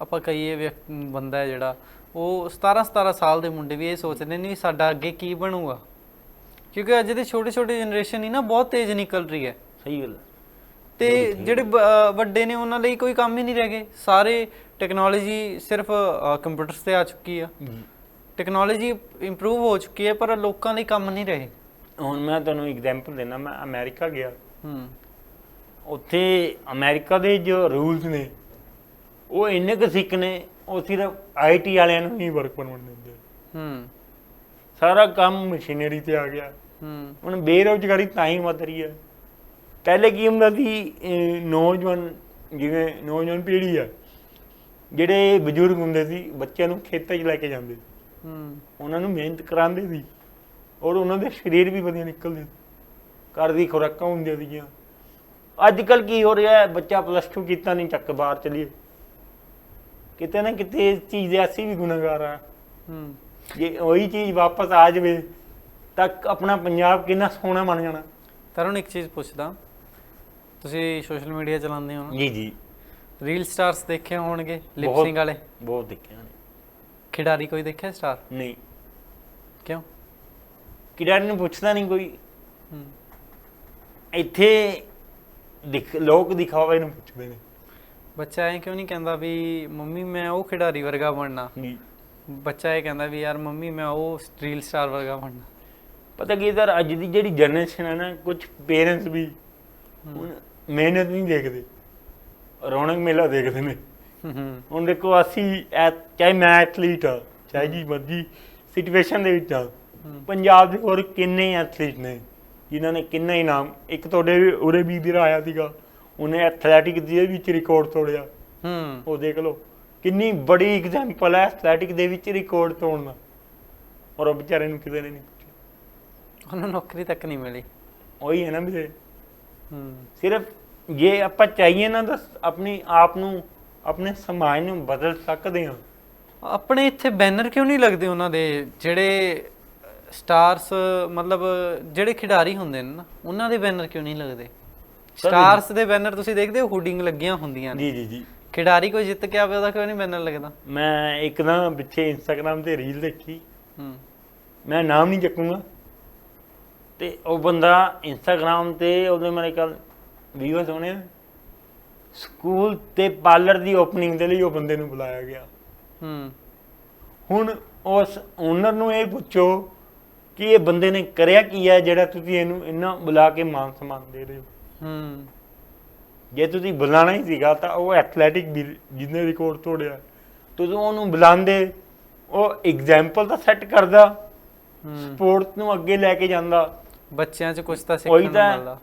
ਆਪਾਂ ਕਹੀਏ ਬੰਦਾ ਹੈ ਜਿਹੜਾ ਉਹ 17 17 ਸਾਲ ਦੇ ਮੁੰਡੇ ਵੀ ਇਹ ਸੋਚਦੇ ਨੇ ਵੀ ਸਾਡਾ ਅੱਗੇ ਕੀ ਬਣੂਗਾ। ਕਿਉਂਕਿ ਅੱਜ ਦੇ ਛੋਟੇ ਛੋਟੇ ਜਨਰੇਸ਼ਨ ਹੀ ਨਾ ਬਹੁਤ ਤੇਜ਼ ਨਿਕਲ ਰਹੀ ਹੈ। ਸਹੀ ਗੱਲ। ਤੇ ਜਿਹੜੇ ਵੱਡੇ ਨੇ ਉਹਨਾਂ ਲਈ ਕੋਈ ਕੰਮ ਹੀ ਨਹੀਂ ਰਹਿ ਗਏ। ਸਾਰੇ ਟੈਕਨੋਲੋਜੀ ਸਿਰਫ ਕੰਪਿਊਟਰਸ ਤੇ ਆ ਚੁੱਕੀ ਆ। ਟੈਕਨੋਲੋਜੀ ਇੰਪਰੂਵ ਹੋ ਚੁੱਕੀ ਹੈ ਪਰ ਲੋਕਾਂ ਲਈ ਕੰਮ ਨਹੀਂ ਰਹੇ। ਹੁਣ ਮੈਂ ਤੁਹਾਨੂੰ ਐਗਜ਼ਾਮਪਲ ਦੇਣਾ ਮੈਂ ਅਮਰੀਕਾ ਗਿਆ। ਹੂੰ। ਉੱਥੇ ਅਮਰੀਕਾ ਦੇ ਜੋ ਰੂਲਸ ਨੇ ਉਹ ਇੰਨੇ ਕੁ ਸਿੱਖ ਨੇ ਉਹ ਸਿਰਫ ਆਈਟੀ ਵਾਲਿਆਂ ਨੂੰ ਹੀ ਵਰਕ ਪਰਮਿਟ ਦਿੰਦੇ। ਹੂੰ। ਸਾਰਾ ਕੰਮ ਮਸ਼ੀਨਰੀ ਤੇ ਆ ਗਿਆ। ਹੂੰ। ਹੁਣ ਬੇਰੁਜ਼ਗਾਰੀ ਤਾਂ ਹੀ ਵੱਧ ਰਹੀ ਹੈ। ਪਹਿਲੇ ਕੀ ਹੁੰਦਾ ਸੀ ਨੌਜਵਾਨ ਜਿਵੇਂ ਨੌਜਵਾਨ ਪੀੜ੍ਹੀ ਆ ਜਿਹੜੇ ਬਜ਼ੁਰਗ ਹੁੰਦੇ ਸੀ ਬੱਚਿਆਂ ਨੂੰ ਖੇਤਾਂ 'ਚ ਲੈ ਕੇ ਜਾਂਦੇ ਸੀ। ਹੂੰ। ਉਹਨਾਂ ਨੂੰ ਮਿਹਨਤ ਕਰਾਉਂਦੇ ਸੀ। ਔਰ ਉਹਨਾਂ ਦੇ ਸਰੀਰ ਵੀ ਵਧੀਆ ਨਿਕਲਦੇ ਸੀ। ਘਰ ਦੀ ਖੁਰਾਕਾਂ ਹੁੰਦੀਆਂ ਸੀਗੀਆਂ। ਅੱਜ ਕੱਲ ਕੀ ਹੋ ਰਿਹਾ ਹੈ? ਬੱਚਾ ਪਲੱਸ 2 ਕੀਤਾ ਨਹੀਂ ਚੱਕ ਬਾਹਰ ਚਲੀਏ। ਕਿਤੇ ਨਾ ਕਿਤੇ ਇਸ ਚੀਜ਼ ਦੇ ਅਸੀਂ ਵੀ ਗੁਨਾਹਗਾਰ ਆ। ਹੂੰ। ਜੇ ਉਹੀ ਚੀਜ਼ ਵਾਪਸ ਆ ਜਾਵੇ ਤਾਂ ਆਪਣਾ ਪੰਜਾਬ ਕਿੰਨਾ ਸੋਹਣਾ ਬਣ ਜਾਣਾ। ਤਰੁਣ ਇੱਕ ਚੀਜ਼ ਪੁੱਛਦਾ। ਤੁਸੀਂ ਸੋਸ਼ਲ ਮੀਡੀਆ ਚਲਾਉਂਦੇ ਹੋ ਨਾ? ਜੀ ਜੀ। ਰੀਲ ਸਟਾਰਸ ਦੇਖੇ ਹੋਣਗੇ। ਲਿਪਸਿੰਗ ਵਾਲੇ? ਬਹੁਤ ਦੇਖਿਆ ਨੇ ਖਿਡਾਰੀ ਕੋਈ ਦੇਖਿਆ ਸਟਾਰ ਨਹੀਂ। ਕਿਉਂ? ਕਿਡਾਰੀ ਨੂੰ ਪੁੱਛਦਾ ਨਹੀਂ ਕੋਈ। ਹੂੰ। ਇੱਥੇ ਦਿਖ ਲੋਕ ਦਿਖਾਵੇ ਨੂੰ ਪੁੱਛਦੇ ਨੇ। ਬੱਚਾ ਐ ਕਿਉਂ ਨਹੀਂ ਕਹਿੰਦਾ ਵੀ ਮੰਮੀ ਮੈਂ ਉਹ ਖਿਡਾਰੀ ਵਰਗਾ ਬਣਨਾ? ਜੀ ਬੱਚਾ ਇਹ ਕਹਿੰਦਾ ਵੀ ਯਾਰ ਮੰਮੀ ਮੈਂ ਉਹ ਰੀਲ ਸਟਾਰ ਵਰਗਾ ਬਣਨਾ। ਪਤਾ ਕੀ ਸਰ ਅੱਜ ਦੀ ਜਿਹੜੀ ਜਨਰੇਸ਼ਨ ਹੈ ਨਾ ਕੁਝ ਪੇਰੈਂਟਸ ਵੀ ਹੁਣ ਮਿਹਨਤ ਨਹੀਂ ਦੇਖਦੇ। ਰੌਣਕ ਮੇਲਾ ਦੇਖਦੇ ਨੇ। ਹੂੰ ਹੂੰ। ਹੁਣ ਦੇਖੋ ਅਸੀਂ ਐ- ਚਾਹੇ ਮੈਂ ਐਥਲੀਟ ਆ ਚਾਹੇ ਜੀ ਮਰਜ਼ੀ ਸਿਚੁਏਸ਼ਨ ਦੇ ਵਿੱਚ ਆ। ਪੰਜਾਬ ਦੇ ਹੋਰ ਕਿੰਨੇ ਐਥਲੀਟ ਨੇ? ਜਿਨ੍ਹਾਂ ਨੇ ਕਿੰਨਾ ਇਨਾਮ ਇੱਕ ਤੁਹਾਡੇ ਉਰੇ ਵੀ ਵੀਰ ਆਇਆ ਸੀਗਾ ਉਹਨੇ ਐਥਲੈਟਿਕ ਦੇ ਵਿੱਚ ਰਿਕਾਰਡ ਤੋੜਿਆ। ਹੂੰ। ਉਹ ਦੇਖ ਲਓ ਕਿੰਨੀ ਬੜੀ ਐਗਜ਼ਾਮਪਲ ਹੈ ਐਥਲੈਟਿਕ ਦੇ ਵਿੱਚ ਰਿਕਾਰਡ ਤੋੜਨ ਦਾ। ਔਰ ਉਹ ਵਿਚਾਰੇ ਨੂੰ ਕਿਸੇ ਨੇ ਨਹੀਂ ਪੁੱਛਿਆ। ਉਹਨੂੰ ਨੌਕਰੀ ਤੱਕ ਨਹੀਂ ਮਿਲੀ। ਉਹੀ ਹੈ ਨਾ ਵੀਰੇ। ਹੂੰ। ਸਿਰਫ ਜੇ ਆਪਾਂ ਚਾਹੀਏ ਨਾ ਤਾਂ ਆਪਣੀ ਆਪ ਨੂੰ ਆਪਣੇ ਸਮਾਜ ਨੂੰ ਬਦਲ ਸਕਦੇ ਹਾਂ। ਆਪਣੇ ਇੱਥੇ ਬੈਨਰ ਕਿਉਂ ਨਹੀਂ ਲੱਗਦੇ ਉਹਨਾਂ ਦੇ ਜਿਹੜੇ ਸਟਾਰਸ ਮਤਲਬ ਜਿਹੜੇ ਖਿਡਾਰੀ ਹੁੰਦੇ ਨੇ ਨਾ ਉਹਨਾਂ ਦੇ ਬੈਨਰ ਕਿਉਂ ਨਹੀਂ ਲੱਗਦੇ? ਸਟਾਰਸ ਦੇ ਬੈਨਰ ਤੁਸੀਂ ਦੇਖਦੇ ਹੋ ਹੁਡਿੰਗ ਲੱਗੀਆਂ ਹੁੰਦੀਆਂ ਨੇ। ਜੀ ਜੀ ਜੀ। ਖਿਡਾਰੀ ਕੋਈ ਜਿੱਤ ਕੇ ਆਵੇ ਉਹਦਾ ਕਿਉਂ ਨਹੀਂ ਬੈਨਰ ਲੱਗਦਾ? ਮੈਂ ਇੱਕ ਨਾ ਪਿੱਛੇ ਇੰਸਟਾਗ੍ਰam ਤੇ ਰੀਲ ਦੇਖੀ। ਹੂੰ। ਮੈਂ ਨਾਮ ਨਹੀਂ ਚੱਕੂੰਗਾ। ਤੇ ਉਹ ਬੰਦਾ ਇੰਸਟਾਗ੍ਰam ਤੇ ਉਹਦੇ ਮੇਰੇ ਕੋਲ ਵੀਡੀਓਜ਼ ਹੋਣੇ। ਸਕੂਲ ਤੇ ਪਾਰਲਰ ਦੀ ਓਪਨਿੰਗ ਦੇ ਲਈ ਉਹ ਬੰਦੇ ਨੂੰ ਬੁਲਾਇਆ ਗਿਆ। ਹੂੰ। ਹੁਣ ਉਸ ਓਨਰ ਨੂੰ ਇਹ ਪੁੱਛੋ ਕਿ ਇਹ ਬੰਦੇ ਨੇ ਕਰਿਆ ਕੀ ਹੈ ਜਿਹੜਾ ਤੁਸੀਂ ਇਹਨੂੰ ਇੰਨਾ ਬੁਲਾ ਕੇ ਮਾਨ ਸਨਮਾਨ ਦੇ ਰਹੇ ਹੋ? ਹੂੰ। ਜੇ ਤੁਸੀਂ ਬੁਲਾਣਾ ਹੀ ਸੀਗਾ ਤਾਂ ਉਹ ਐਥਲੈਟਿਕ ਜਿਹਨੇ ਰਿਕਾਰਡ ਤੋੜਿਆ। ਤੁਸੀਂ ਉਹਨੂੰ ਬੁਲਾਉਂਦੇ ਉਹ ਐਗਜ਼ਾਮਪਲ ਤਾਂ ਸੈੱਟ ਕਰਦਾ ਹੂੰ। ਸਪੋਰਟਸ ਨੂੰ ਅੱਗੇ ਲੈ ਕੇ ਜਾਂਦਾ। ਬੱਚਿਆਂ 'ਚ ਕੁਝ ਤਾਂ ਸਿੱਖਣ ਨੂੰ ਮਿਲਦਾ।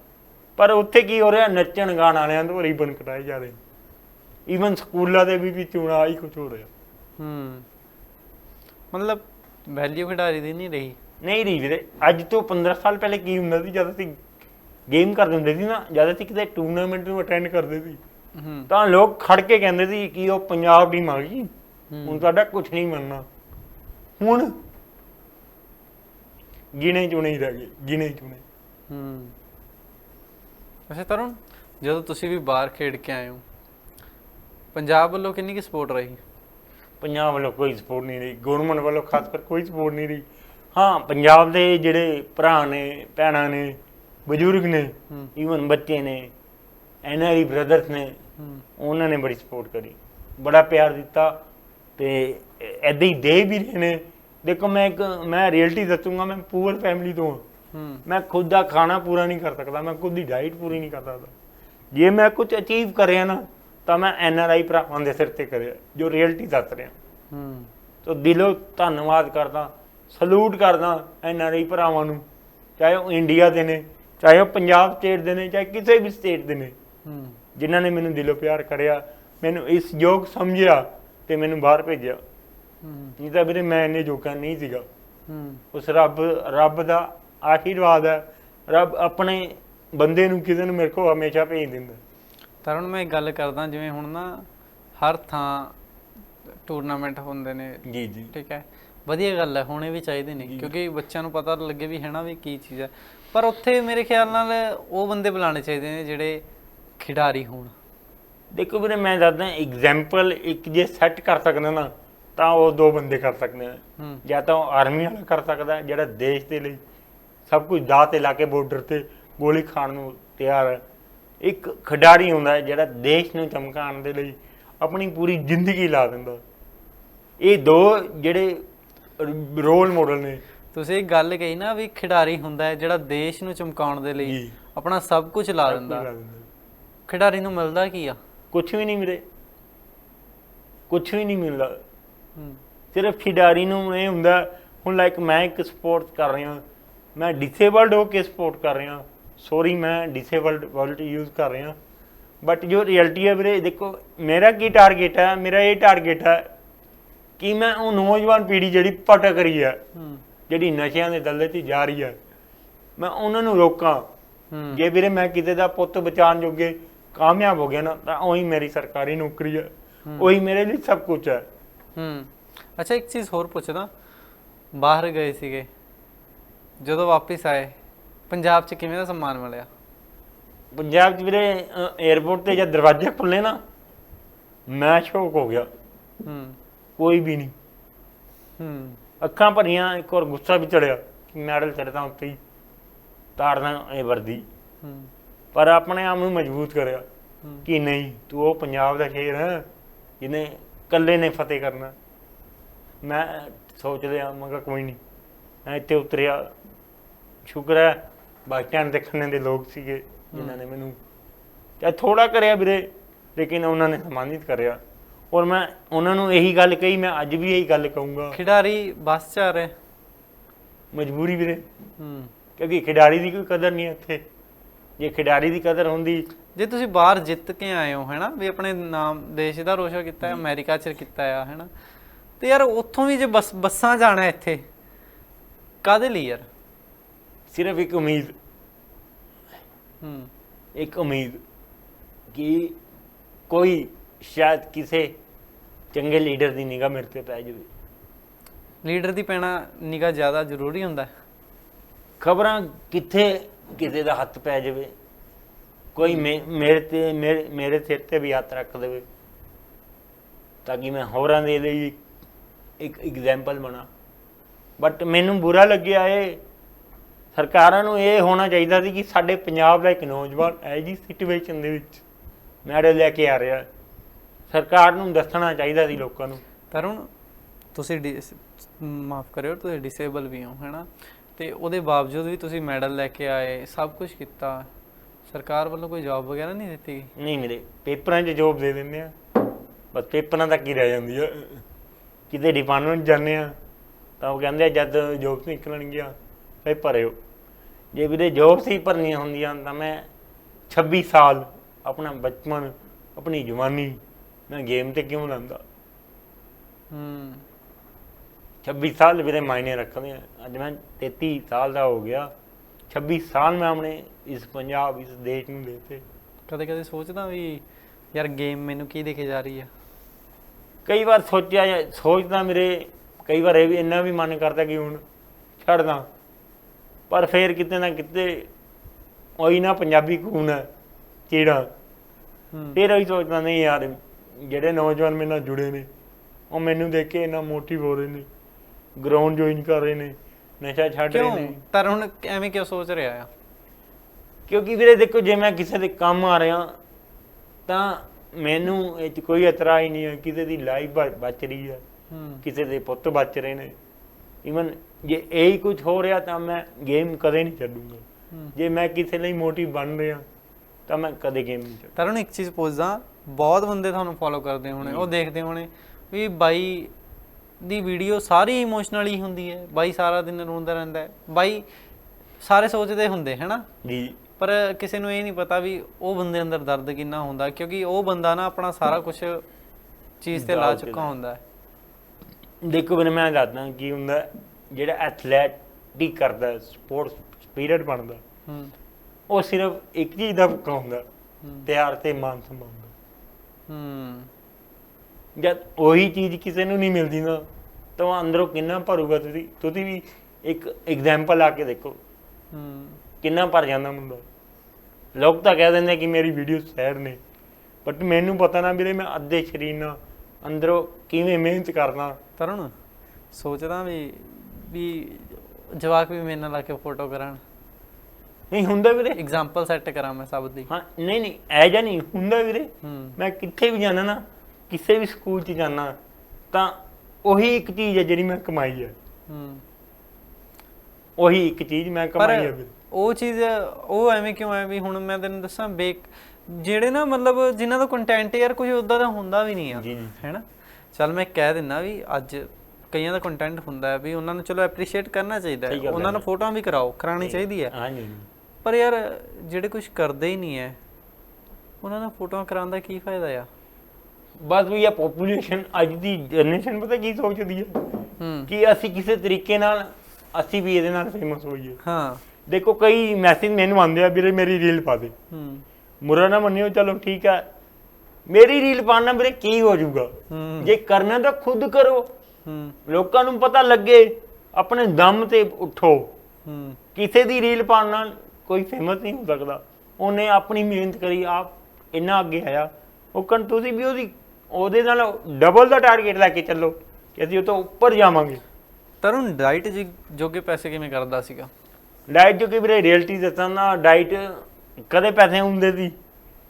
ਪਰ ਉੱਥੇ ਕੀ ਹੋ ਰਿਹਾ? ਨੱਚਣ ਗਾਣ ਵਾਲਿਆਂ ਤੋਂ ਰਿਬਨ ਕਟਾਏ ਜਾ ਰਹੇ। ਈਵਨ ਸਕੂਲਾਂ ਦੇ ਵੀ ਵੀ ਚੋਣਾਂ ਹੀ ਕੁਝ ਹੋ ਰਿਹਾ। ਹੂੰ। ਮਤਲਬ ਵੈਲਿਊ ਖਿਡਾਰੀ ਦੀ ਨਹੀਂ ਰਹੀ। ਨਹੀਂ ਰਹੀ ਵੀਰੇ ਅੱਜ ਤੋਂ 15 ਸਾਲ ਪਹਿਲੇ ਕੀ ਹੁੰਦਾ ਸੀ ਜਦ ਅਸੀਂ ਗੇਮ ਕਰਦੇ ਹੁੰਦੇ ਸੀ ਨਾ ਜਦ ਅਸੀਂ ਕਿਤੇ ਟੂਰਨਾਮੈਂਟ ਨੂੰ ਅਟੈਂਡ ਕਰਦੇ ਸੀ ਤਾਂ ਲੋਕ ਖੜ ਕੇ ਕਹਿੰਦੇ ਸੀ ਕਿ ਉਹ ਪੰਜਾਬ ਟੀਮ ਆ ਗਈ। ਹੁਣ ਤੁਹਾਡਾ ਕੁਝ ਨਹੀਂ ਮੰਨਣਾ। ਹੁਣ ਗਿਣੇ ਚੁਣੇ ਹੀ ਰਹਿ ਗਏ ਗਿਣੇ ਚੁਣੇ। ਹੂੰ। ਅੱਛਾ ਤਰੁਣ ਜਦੋਂ ਤੁਸੀਂ ਵੀ ਬਾਹਰ ਖੇਡ ਕੇ ਆਏ ਹੋ ਪੰਜਾਬ ਵੱਲੋਂ ਕਿੰਨੀ ਕੀ ਸਪੋਰਟ ਰਹੀ? ਪੰਜਾਬ ਵੱਲੋਂ ਕੋਈ ਸਪੋਰਟ ਨਹੀਂ ਰਹੀ ਗਵਰਨਮੈਂਟ ਵੱਲੋਂ ਖਾਸ ਕਰ ਕੋਈ ਸਪੋਰਟ ਨਹੀਂ ਰਹੀ। ਹਾਂ ਪੰਜਾਬ ਦੇ ਜਿਹੜੇ ਭਰਾ ਨੇ ਭੈਣਾਂ ਨੇ ਬਜ਼ੁਰਗ ਨੇ ਈਵਨ ਬੱਚੇ ਨੇ ਐਨਆਰਈ ਬ੍ਰਦਰਸ ਨੇ ਹੂੰ। ਉਹਨਾਂ ਨੇ ਬੜੀ ਸਪੋਰਟ ਕਰੀ। ਬੜਾ ਪਿਆਰ ਦਿੱਤਾ ਤੇ ਐਦਾਂ ਹੀ ਦੇ ਵੀ ਰਹੇ ਨੇ। ਦੇਖੋ ਮੈਂ ਇੱਕ ਮੈਂ ਰਿਐਲਿਟੀ ਦੱਸੂਗਾ ਮੈਂ ਪੂਅਰ ਫੈਮਿਲੀ ਤੋਂ ਮੈਂ ਖੁਦ ਦਾ ਖਾਣਾ ਪੂਰਾ ਨਹੀਂ ਕਰ ਸਕਦਾ ਮੈਂ ਖੁਦ ਦੀ ਡਾਈਟ ਪੂਰੀ ਨਹੀਂ ਕਰ ਸਕਦਾ। ਜੇ ਮੈਂ ਕੁਝ ਅਚੀਵ ਕਰਿਆ ਨਾ ਤਾਂ ਮੈਂ ਐਨਆਰਆਈ ਭਰਾਵਾਂ ਦੇ ਸਿਰ ਤੇ ਕਰਿਆ ਜੋ ਰਿਐਲਿਟੀ ਦੱਸ ਰਿਹਾ। ਹੂੰ। ਤੋ ਦਿਲੋਂ ਧੰਨਵਾਦ ਕਰਦਾ। ਸਲੂਟ ਕਰਦਾ ਐਨਆਰਆਈ ਭਰਾਵਾਂ ਨੂੰ ਚਾਹੇ ਉਹ ਇੰਡੀਆ ਦੇ ਨੇ ਚਾਹੇ ਉਹ ਪੰਜਾਬ ਸਟੇਟ ਦੇ ਨੇ ਚਾਹੇ ਕਿਸੇ ਵੀ ਸਟੇਟ ਦੇ ਨੇ। ਹੂੰ। ਜਿਨ੍ਹਾਂ ਨੇ ਮੈਨੂੰ ਦਿਲੋਂ ਪਿਆਰ ਕਰਿਆ ਮੈਨੂੰ ਇਸ ਯੋਗ ਸਮਝਿਆ ਤੇ ਮੈਨੂੰ ਬਾਹਰ ਭੇਜਿਆ। ਹੂੰ। ਨਹੀਂ ਤਾਂ ਵੀਰੇ ਮੈਂ ਇੰਨੇ ਜੋਗਾ ਨਹੀਂ ਸੀਗਾ। ਹੂੰ। ਉਸ ਰੱਬ ਰੱਬ ਦਾ ਆਸ਼ੀਰਵਾਦ ਹੈ। ਰੱਬ ਆਪਣੇ ਬੰਦੇ ਨੂੰ ਕਿਸੇ ਨੂੰ ਮੇਰੇ ਕੋਲ ਹਮੇਸ਼ਾ ਭੇਜ ਦਿੰਦਾ ਤਾਂ ਹੁਣ ਮੈਂ ਗੱਲ ਕਰਦਾ ਜਿਵੇਂ ਹੁਣ ਨਾ ਹਰ ਥਾਂ ਟੂਰਨਾਮੈਂਟ ਹੁੰਦੇ ਨੇ। ਜੀ ਜੀ। ਠੀਕ ਹੈ? ਵਧੀਆ ਗੱਲ ਹੈ ਹੋਣੇ ਵੀ ਚਾਹੀਦੇ ਨੇ ਕਿਉਂਕਿ ਬੱਚਿਆਂ ਨੂੰ ਪਤਾ ਲੱਗੇ ਵੀ ਹੈ ਨਾ ਵੀ ਕੀ ਚੀਜ਼ ਹੈ। ਪਰ ਉੱਥੇ ਮੇਰੇ ਖਿਆਲ ਨਾਲ ਉਹ ਬੰਦੇ ਬੁਲਾਣੇ ਚਾਹੀਦੇ ਨੇ ਜਿਹੜੇ ਖਿਡਾਰੀ ਹੋਣ। ਦੇਖੋ ਵੀਰੇ ਮੈਂ ਦੱਸਦਾ ਐਗਜ਼ਾਮਪਲ ਇੱਕ ਜੇ ਸੈੱਟ ਕਰ ਸਕਦਾ ਨਾ ਤਾਂ ਉਹ ਦੋ ਬੰਦੇ ਕਰ ਸਕਦੇ ਹੂੰ। ਜਾਂ ਤਾਂ ਉਹ ਆਰਮੀ ਵਾਲਾ ਕਰ ਸਕਦਾ ਜਿਹੜਾ ਦੇਸ਼ ਦੇ ਲਈ ਸਭ ਕੁਝ ਦਾਅ ਤੇ ਲਾ ਕੇ ਬਾਰਡਰ ਤੇ ਗੋਲੀ ਖਾਣ ਨੂੰ ਤਿਆਰ ਹੈ। ਇੱਕ ਖਿਡਾਰੀ ਹੁੰਦਾ ਜਿਹੜਾ ਦੇਸ਼ ਨੂੰ ਚਮਕਾਉਣ ਦੇ ਲਈ ਆਪਣੀ ਪੂਰੀ ਜ਼ਿੰਦਗੀ ਲਾ ਦਿੰਦਾ। ਇਹ ਦੋ ਜਿਹੜੇ ਰੋਲ ਮਾਡਲ ਨੇ। ਤੁਸੀਂ ਇੱਕ ਗੱਲ ਕਹੀ ਨਾ ਵੀ ਖਿਡਾਰੀ ਹੁੰਦਾ ਹੈ ਜਿਹੜਾ ਦੇਸ਼ ਨੂੰ ਚਮਕਾਉਣ ਦੇ ਲਈ। ਆਪਣਾ ਸਭ ਕੁਝ ਲਾ ਦਿੰਦਾ। ਖਿਡਾਰੀ ਨੂੰ ਮਿਲਦਾ ਕੀ ਆ? ਕੁਝ ਵੀ ਨਹੀਂ ਮਿਲੇ ਕੁਝ ਵੀ ਨਹੀਂ ਮਿਲਦਾ। ਸਿਰਫ ਖਿਡਾਰੀ ਨੂੰ ਇਹ ਹੁੰਦਾ ਹੁਣ ਲਾਈਕ ਮੈਂ ਇੱਕ ਸਪੋਰਟ ਕਰ ਰਿਹਾ। ਮੈਂ ਡਿਸੇਬਲਡ ਹੋ ਕੇ ਸਪੋਰਟ ਕਰ ਰਿਹਾ। ਸੌਰੀ ਮੈਂ ਡਿਸੇਬਲਡ ਵਰਡ ਯੂਜ਼ ਕਰ ਰਿਹਾ। ਬਟ ਜੋ ਰਿਐਲਿਟੀ ਹੈ ਵੀਰੇ ਦੇਖੋ ਮੇਰਾ ਕੀ ਟਾਰਗੇਟ ਹੈ? ਮੇਰਾ ਇਹ ਟਾਰਗੇਟ ਹੈ ਕਿ ਮੈਂ ਉਹ ਨੌਜਵਾਨ ਪੀੜ੍ਹੀ ਜਿਹੜੀ ਭਟਕ ਰਹੀ ਹੈ। ਜਿਹੜੀ ਨਸ਼ਿਆਂ ਦੇ ਦਲਦਲ 'ਚ ਜਾ ਰਹੀ ਹੈ ਮੈਂ ਉਹਨਾਂ ਨੂੰ ਰੋਕਾਂ। ਜੇ ਵੀਰੇ ਮੈਂ ਕਿਤੇ ਦਾ ਪੁੱਤ ਬਚਾਉਣ ਜੋਗੇ ਕਾਮਯਾਬ ਹੋ ਗਿਆ ਨਾ ਤਾਂ ਉਹੀ ਮੇਰੀ ਸਰਕਾਰੀ ਨੌਕਰੀ ਹੈ। ਉਹੀ ਮੇਰੇ ਲਈ ਸਭ ਕੁਝ ਹੈ ਹੂੰ। ਅੱਛਾ ਇੱਕ ਚੀਜ਼ ਹੋਰ ਪੁੱਛਦਾ। ਬਾਹਰ ਗਏ ਸੀਗੇ। ਜਦੋਂ ਵਾਪਸ ਆਏ ਪੰਜਾਬ 'ਚ ਕਿਵੇਂ ਦਾ ਸਨਮਾਨ ਮਿਲਿਆ? ਪੰਜਾਬ 'ਚ ਵੀਰੇ 에어ਪੋਰਟ ਤੇ ਜਦ ਦਰਵਾਜ਼ੇ ਖੁੱਲੇ ਨਾ ਮੈਂ ਸ਼ੌਕ ਹੋ ਗਿਆ। ਹੂੰ। ਕੋਈ ਵੀ ਨਹੀਂ। ਹੂੰ। ਅੱਖਾਂ ਭਰੀਆਂ ਇੱਕ ਹੋਰ ਗੁੱਸਾ ਵੀ ਚੜਿਆ ਕਿ ਮੈਡਲ ਚੜਦਾ ਉੱਤੇ ਹੀ ਤਾਰਨਾ ਇਹ ਵਰਦੀ। ਹੂੰ। ਪਰ ਆਪਣੇ ਆਪ ਨੂੰ ਮਜ਼ਬੂਤ ਕਰਿਆ। ਕਿ ਨਹੀਂ ਤੂੰ ਉਹ ਪੰਜਾਬ ਦਾ ਸ਼ੇਰ ਹੈ ਜਿਹਨੇ ਇਕੱਲੇ ਨੇ ਫਤਿਹ ਕਰਨਾ। ਮੈਂ ਸੋਚ ਲਿਆ ਮੈਂ ਕਿਹਾ ਕੋਈ ਨਹੀਂ ਮੈਂ ਇੱਥੇ ਉਤਰਿਆ। ਸ਼ੁਕਰ ਹੈ ਬਾਕੀ ਸਟੈਂਡ ਦੇਖਣ ਦੇ ਲੋਕ ਸੀਗੇ ਜਿਨ੍ਹਾਂ ਨੇ ਮੈਨੂੰ ਚਾਹੇ ਥੋੜਾ ਕਰਿਆ ਵੀਰੇ ਲੇਕਿਨ ਉਹਨਾਂ ਨੇ ਸਨਮਾਨਿਤ ਕਰਿਆ। ਔਰ ਮੈਂ ਉਹਨਾਂ ਨੂੰ ਇਹੀ ਗੱਲ ਕਹੀ ਮੈਂ ਅੱਜ ਵੀ ਇਹੀ ਗੱਲ ਕਹੂੰਗਾ। ਖਿਡਾਰੀ ਬੱਸ 'ਚ ਆ ਰਹੇ। ਮਜਬੂਰੀ ਵੀਰੇ। ਹੂੰ। ਕਿਉਂਕਿ ਖਿਡਾਰੀ ਦੀ ਕੋਈ ਕਦਰ ਨਹੀਂ ਇੱਥੇ। ਜੇ ਖਿਡਾਰੀ ਦੀ ਕਦਰ ਹੁੰਦੀ। ਜੇ ਤੁਸੀਂ ਬਾਹਰ ਜਿੱਤ ਕੇ ਆਏ ਹੋ ਹੈਨਾ ਵੀ ਆਪਣੇ ਨਾਮ ਦੇਸ਼ ਦਾ ਰੋਸ਼ਨ ਕੀਤਾ ਹੈ ਅਮਰੀਕਾ 'ਚ ਕੀਤਾ ਆ ਹੈਨਾ ਤੇ ਯਾਰ ਉੱਥੋਂ ਵੀ ਜੇ ਬੱਸ ਬੱਸਾਂ ਜਾਣਾ ਇੱਥੇ ਕਾਦੇ ਲਈ ਯਾਰ? ਸਿਰਫ ਇੱਕ ਉਮੀਦ। ਹੂੰ। ਇੱਕ ਉਮੀਦ ਕਿ ਕੋਈ ਸ਼ਾਇਦ ਕਿਸੇ ਚੰਗੇ ਲੀਡਰ ਦੀ ਨਿਗਾਹ ਮੇਰੇ ਤੇ ਪੈ ਜਾਵੇ। ਲੀਡਰ ਦੀ ਪੈਣਾ ਨਿਗਾ ਜ਼ਿਆਦਾ ਜ਼ਰੂਰੀ ਹੁੰਦਾ ਖਬਰਾਂ ਕਿੱਥੇ ਕਿਸੇ ਦਾ ਹੱਥ ਪੈ ਜਾਵੇ ਕੋਈ ਮੇਰੇ ਤੇ ਮੇਰੇ ਮੇਰੇ ਸਿਰ ਤੇ ਵੀ ਹੱਥ ਰੱਖ ਦੇਵੇ ਤਾਂ ਕਿ ਮੈਂ ਹੋਰਾਂ ਦੇ ਲਈ ਇੱਕ ਐਗਜ਼ਾਮਪਲ ਬਣਾ। ਬਟ ਮੈਨੂੰ ਬੁਰਾ ਲੱਗਿਆ ਇਹ ਸਰਕਾਰਾਂ ਨੂੰ ਇਹ ਹੋਣਾ ਚਾਹੀਦਾ ਸੀ ਕਿ ਸਾਡੇ ਪੰਜਾਬ ਦਾ ਇੱਕ ਨੌਜਵਾਨ ਐ ਜੀ ਸਿਚੁਏਸ਼ਨ ਦੇ ਵਿੱਚ ਮੈਡਲ ਲੈ ਕੇ ਆ ਰਿਹਾ। ਹੈ। ਸਰਕਾਰ ਨੂੰ ਦੱਸਣਾ ਚਾਹੀਦਾ ਸੀ ਲੋਕਾਂ ਨੂੰ। ਤਰੁਣ ਤੁਸੀਂ ਮਾਫ ਕਰਿਓ ਤੁਸੀਂ ਡਿਸੇਬਲ ਵੀ ਹੋ ਹੈਨਾ? ਤੇ ਉਹਦੇ ਬਾਵਜੂਦ ਵੀ ਤੁਸੀਂ ਮੈਡਲ ਲੈ ਕੇ ਆਏ ਸਭ ਕੁਝ ਕੀਤਾ ਸਰਕਾਰ ਵੱਲੋਂ ਕੋਈ ਜੌਬ ਵਗੈਰਾ ਨਹੀਂ ਦਿੱਤੀ? ਨਹੀਂ ਮੇਰੇ ਪੇਪਰਾਂ 'ਚ ਜੋਬ ਦੇ ਦਿੰਦੇ ਆ। ਬਸ ਪੇਪਰਾਂ ਤੱਕ ਹੀ ਰਹਿ ਜਾਂਦੀ ਆ। ਕਿਤੇ ਡਿਪਾਰਟਮੈਂਟ ਜਾਂਦੇ ਆ ਤਾਂ ਉਹ ਕਹਿੰਦੇ ਆ ਜਦ ਜੋਬਸ ਨਿਕਲਣਗੀਆਂ ਫਿਰ ਭਰਿਓ। ਜੇ ਵੀਰੇ ਜੋਬਸ ਹੀ ਭਰਨੀਆਂ ਹੁੰਦੀਆਂ ਤਾਂ ਮੈਂ 26 ਸਾਲ ਆਪਣਾ ਬਚਪਨ ਆਪਣੀ ਜਵਾਨੀ ਮੈਂ ਗੇਮ ਤੇ ਕਿਉਂ ਲਾਂਦਾ? ਹੂੰ। 26 ਸਾਲ ਵੀਰੇ ਮਾਇਨੇ ਰੱਖਦੇ ਆ। ਅੱਜ ਮੈਂ 33 ਸਾਲ ਦਾ ਹੋ ਗਿਆ। 26 ਸਾਲ ਮੈਂ ਆਪਣੇ ਇਸ ਪੰਜਾਬ ਇਸ ਦੇਸ਼ ਨੂੰ ਦੇਤੇ। ਕਦੇ ਕਦੇ ਸੋਚਦਾ ਵੀ ਯਾਰ ਗੇਮ ਮੈਨੂੰ ਕੀ ਦੇ ਕੇ ਜਾ ਰਹੀ ਆ? ਕਈ ਵਾਰ ਸੋਚਿਆ ਸੋਚਦਾ ਮੇਰੇ ਕਈ ਵਾਰ ਇਹ ਵੀ ਇੰਨਾ ਵੀ ਮਨ ਕਰਦਾ ਕਿ ਹੁਣ ਛੱਡਦਾ। ਪਰ ਫੇਰ ਕਿਤੇ ਨਾ ਕਿਤੇ ਉਹੀ ਨਾ ਪੰਜਾਬੀ ਖੂਨ ਹੈ ਚੀੜਾ। ਫੇਰ ਉਹੀ ਸੋਚਦਾ ਨਹੀਂ ਯਾਰ ਜਿਹੜੇ ਨੌਜਵਾਨ ਮੇਰੇ ਨਾਲ ਜੁੜੇ ਨੇ ਉਹ ਮੈਨੂੰ ਦੇਖ ਕੇ ਇੰਨਾ ਮੋਟਿਵ ਹੋ ਰਹੇ ਨੇ ਗਰਾਊਂਡ ਜੁਆਇਨ ਕਰ ਰਹੇ ਨੇ ਨਸ਼ਾ ਛੱਡ ਰਹੇ ਨੇ। ਤਰ ਹੁਣ ਐਵੇਂ ਕਿਉਂ ਸੋਚ ਰਿਹਾ ਆ? ਕਿਉਂਕਿ ਵੀਰੇ ਦੇਖੋ ਜੇ ਮੈਂ ਕਿਸੇ ਦੇ ਕੰਮ ਆ ਰਿਹਾ ਤਾਂ ਮੈਨੂੰ ਇਹ 'ਚ ਕੋਈ ਇਤਰਾਜ਼ ਹੀ ਨਹੀਂ ਹੈ ਕਿਸੇ ਦੀ ਲਾਈਫ ਬਚ ਰਹੀ ਹੈ ਕਿਸੇ ਦੇ ਪੁੱਤ ਬਚ ਰਹੇ ਨੇ। ਇਵਨ ਜੇ ਇਹੀ ਕੁਝ ਹੋ ਰਿਹਾ ਤਾਂ ਮੈਂ ਗੇਮ ਕਦੇ ਨਹੀਂ ਛੱਡੂੰਗਾ। ਜੇ ਮੈਂ ਕਿਸੇ ਲਈ ਮੋਟਿਵ ਬਣ ਰਿਹਾ ਤਾਂ ਮੈਂ ਕਦੇ ਗੇਮ ਨਹੀਂ ਛੱਡ ਤਰੁਣ ਇੱਕ ਚੀਜ਼ ਪੁੱਛਦਾ ਬਹੁਤ ਬੰਦੇ ਤੁਹਾਨੂੰ ਫੋਲੋ ਕਰਦੇ ਹੋਣੇ ਉਹ ਦੇਖਦੇ ਹੋਣੇ ਵੀ ਬਾਈ ਦੀ ਵੀਡੀਓ ਸਾਰੀ ਇਮੋਸ਼ਨਲ ਹੀ ਹੁੰਦੀ ਹੈ ਬਾਈ ਸਾਰਾ ਦਿਨ ਰੋਂਦਾ ਰਹਿੰਦਾ ਹੈ ਬਾਈ ਸਾਰੇ ਸੋਚਦੇ ਹੁੰਦੇ ਹੈਨਾ? ਜੀ। ਪਰ ਕਿਸੇ ਨੂੰ ਇਹ ਨਹੀਂ ਪਤਾ ਵੀ ਉਹ ਬੰਦੇ ਅੰਦਰ ਦਰਦ ਕਿੰਨਾ ਹੁੰਦਾ ਕਿਉਂਕਿ ਉਹ ਬੰਦਾ ਨਾ ਆਪਣਾ ਸਾਰਾ ਕੁਝ ਚੀਜ਼ ਤੇ ਲਾ ਚੁੱਕਾ ਹੁੰਦਾ ਹੈ। ਦੇਖੋ ਵੀਰੇ ਮੈਂ ਦੱਸਦਾ ਕੀ ਹੁੰਦਾ ਜਿਹੜਾ ਐਥਲੈਟਿਕ ਕਰਦਾ ਸਪੋਰਟਸ ਸਪਿਰਿਟ ਬਣਦਾ ਹੂੰ। ਉਹ ਸਿਰਫ ਇੱਕ ਚੀਜ਼ ਦਾ ਭੁੱਖਾ ਹੁੰਦਾ। ਪਿਆਰ ਤੇ ਮਾਨ ਸਨਮਾਨ ਹੂੰ। ਜਦ ਉਹੀ ਚੀਜ਼ ਕਿਸੇ ਨੂੰ ਨਹੀਂ ਮਿਲਦੀ ਨਾ ਤਾਂ ਉਹ ਅੰਦਰੋਂ ਕਿੰਨਾ ਭਰੂਗਾ ਤੁਸੀਂ? ਤੁਸੀਂ ਵੀ ਇੱਕ ਐਗਜ਼ਾਮਪਲ ਆ ਕੇ ਦੇਖੋ। ਹੂੰ। ਕਿੰਨਾ ਭਰ ਜਾਂਦਾ ਮੁੰਡਾ। ਲੋਕ ਤਾਂ ਕਹਿ ਦਿੰਦੇ ਕਿ ਮੇਰੀ ਵੀਡੀਓ ਸੈਡ ਨੇ। ਬਟ ਮੈਨੂੰ ਪਤਾ ਨਾ ਵੀਰੇ ਮੈਂ ਅੱਧੇ ਸ਼ਰੀਰ ਨਾਲ ਅੰਦਰੋਂ ਕਿਵੇਂ ਮਿਹਨਤ ਕਰਦਾ ਤਰੁਣ ਸੋਚਦਾ ਵੀ ਵੀ ਜਵਾਕ ਵੀ ਮੇਰੇ ਨਾਲ ਲਾ ਕੇ ਫੋਟੋ ਕਰਾਣ। ਨਹੀਂ ਹੁੰਦਾ ਵੀਰੇ। ਐਗਜ਼ਾਮਪਲ ਸੈੱਟ ਕਰਾਂ ਮੈਂ ਸਭ ਦੀ। ਹਾਂ ਨਹੀਂ ਨਹੀਂ ਐ ਜਾਂ ਨਹੀਂ ਹੁੰਦਾ ਵੀਰੇ। ਮੈਂ ਕਿੱਥੇ ਵੀ ਜਾਣਾ ਨਾ ਕਿਸੇ ਵੀ ਸਕੂਲ 'ਚ ਜਾਣਾ ਤਾਂ ਉਹੀ ਇੱਕ ਚੀਜ਼ ਹੈ ਜਿਹੜੀ ਮੈਂ ਕਮਾਈ ਹੈ। ਹੂੰ। ਉਹੀ ਇੱਕ ਚੀਜ਼ ਮੈਂ ਕਮਾਈ ਹੈ ਵੀਰੇ। ਉਹ ਚੀਜ਼ ਉਹ ਐਵੇਂ ਕਿਉਂ ਹੈ ਵੀ ਹੁਣ ਮੈਂ ਤੈਨੂੰ ਦੱਸਾਂ ਬੇਕ ਜਿਹੜੇ ਨਾ ਮਤਲਬ ਜਿਨ੍ਹਾਂ ਦਾ ਕੰਟੈਂਟ ਯਾਰ ਕੁਝ ਉਦਾਂ ਦਾ ਹੁੰਦਾ ਵੀ ਨਹੀਂ ਆ ਹੈਨਾ? ਚਲ ਮੈਂ ਕਹਿ ਦਿੰਦਾ ਵੀ ਅੱਜ ਕਈਆਂ ਦਾ ਕੰਟੈਂਟ ਹੁੰਦਾ ਹੈ ਵੀ ਉਹਨਾਂ ਨੂੰ ਚਲੋ ਐਪਰੀਸ਼ੀਏਟ ਕਰਨਾ ਚਾਹੀਦਾ ਹੈ। ਉਹਨਾਂ ਨੂੰ ਫੋਟੋਆਂ ਵੀ ਕਰਾਓ ਕਰਾਣੀ ਚਾਹੀਦੀ ਹੈ। ਹਾਂ ਜੀ। ਪਰ ਯਾਰ ਜਿਹੜੇ ਕੁਝ ਕਰਦੇ ਹੀ ਨਹੀਂ ਹੈ ਉਹਨਾਂ ਨੂੰ ਫੋਟੋਆਂ ਕਰਾਉਣ ਦਾ ਕੀ ਫਾਇਦਾ ਆ? ਬਸ ਵੀ ਇਹ ਪੋਪੂਲੇਸ਼ਨ ਅੱਜ ਦੀ ਜਨਰੇਸ਼ਨ ਪਤਾ ਕੀ ਸੋਚਦੀ ਹੈ ਹੂੰ। ਕਿ ਅਸੀਂ ਕਿਸੇ ਤਰੀਕੇ ਨਾਲ ਅਸੀਂ ਵੀ ਇਹਦੇ ਨਾਲ ਫੇਮਸ ਹੋਈਏ। ਹਾਂ। ਦੇਖੋ ਕਈ ਮੈਸੇਜ ਮੈਨੂੰ ਆਉਂਦੇ ਆ ਵੀਰੇ ਮੇਰੀ ਰੀਲ ਪਾ ਦੇ। ਹੂੰ। ਮੁਰਾ ਨਾ ਮੰਨਿਓ ਚਲੋ ਠੀਕ ਹੈ ਮੇਰੀ ਰੀਲ ਪਾਣਾ ਵੀਰੇ ਕੀ ਹੋ ਜਾਊਗਾ? ਜੇ ਕਰਨਾ ਤਾਂ ਖੁਦ ਕਰੋ। ਹੂੰ। ਲੋਕਾਂ ਨੂੰ ਪਤਾ ਲੱਗੇ ਆਪਣੇ ਦਮ ਤੇ ਉਠੋ। ਹੂੰ। ਕਿਸੇ ਦੀ ਰੀਲ ਪਾਉਣ ਨਾਲ ਕੋਈ ਫੇਮਸ ਨਹੀਂ ਹੋ ਸਕਦਾ। ਉਹਨੇ ਆਪਣੀ ਮਿਹਨਤ ਕਰੀ ਆਪ ਇੰਨਾ ਅੱਗੇ ਆਇਆ। ਉਹ ਕਨ ਤੁਸੀਂ ਵੀ ਉਹਦੀ ਉਹਦੇ ਨਾਲ ਡਬਲ ਦਾ ਟਾਰਗੇਟ ਲੈ ਕੇ ਚੱਲੋ ਕਿ ਅਸੀਂ ਉਹ ਤੋਂ ਉੱਪਰ ਜਾਵਾਂਗੇ। ਤਰੁਣ ਡਾਈਟ ਜੋਗੇ ਪੈਸੇ ਕਿਵੇਂ ਕਰਦਾ ਸੀਗਾ? ਡਾਈਟ ਜੋ ਕਿ ਵੀਰੇ ਰਿਐਲਿਟੀ ਦੱਸਾਂ ਨਾ ਡਾਈਟ ਕਦੇ ਪੈਸੇ ਹੁੰਦੇ ਸੀ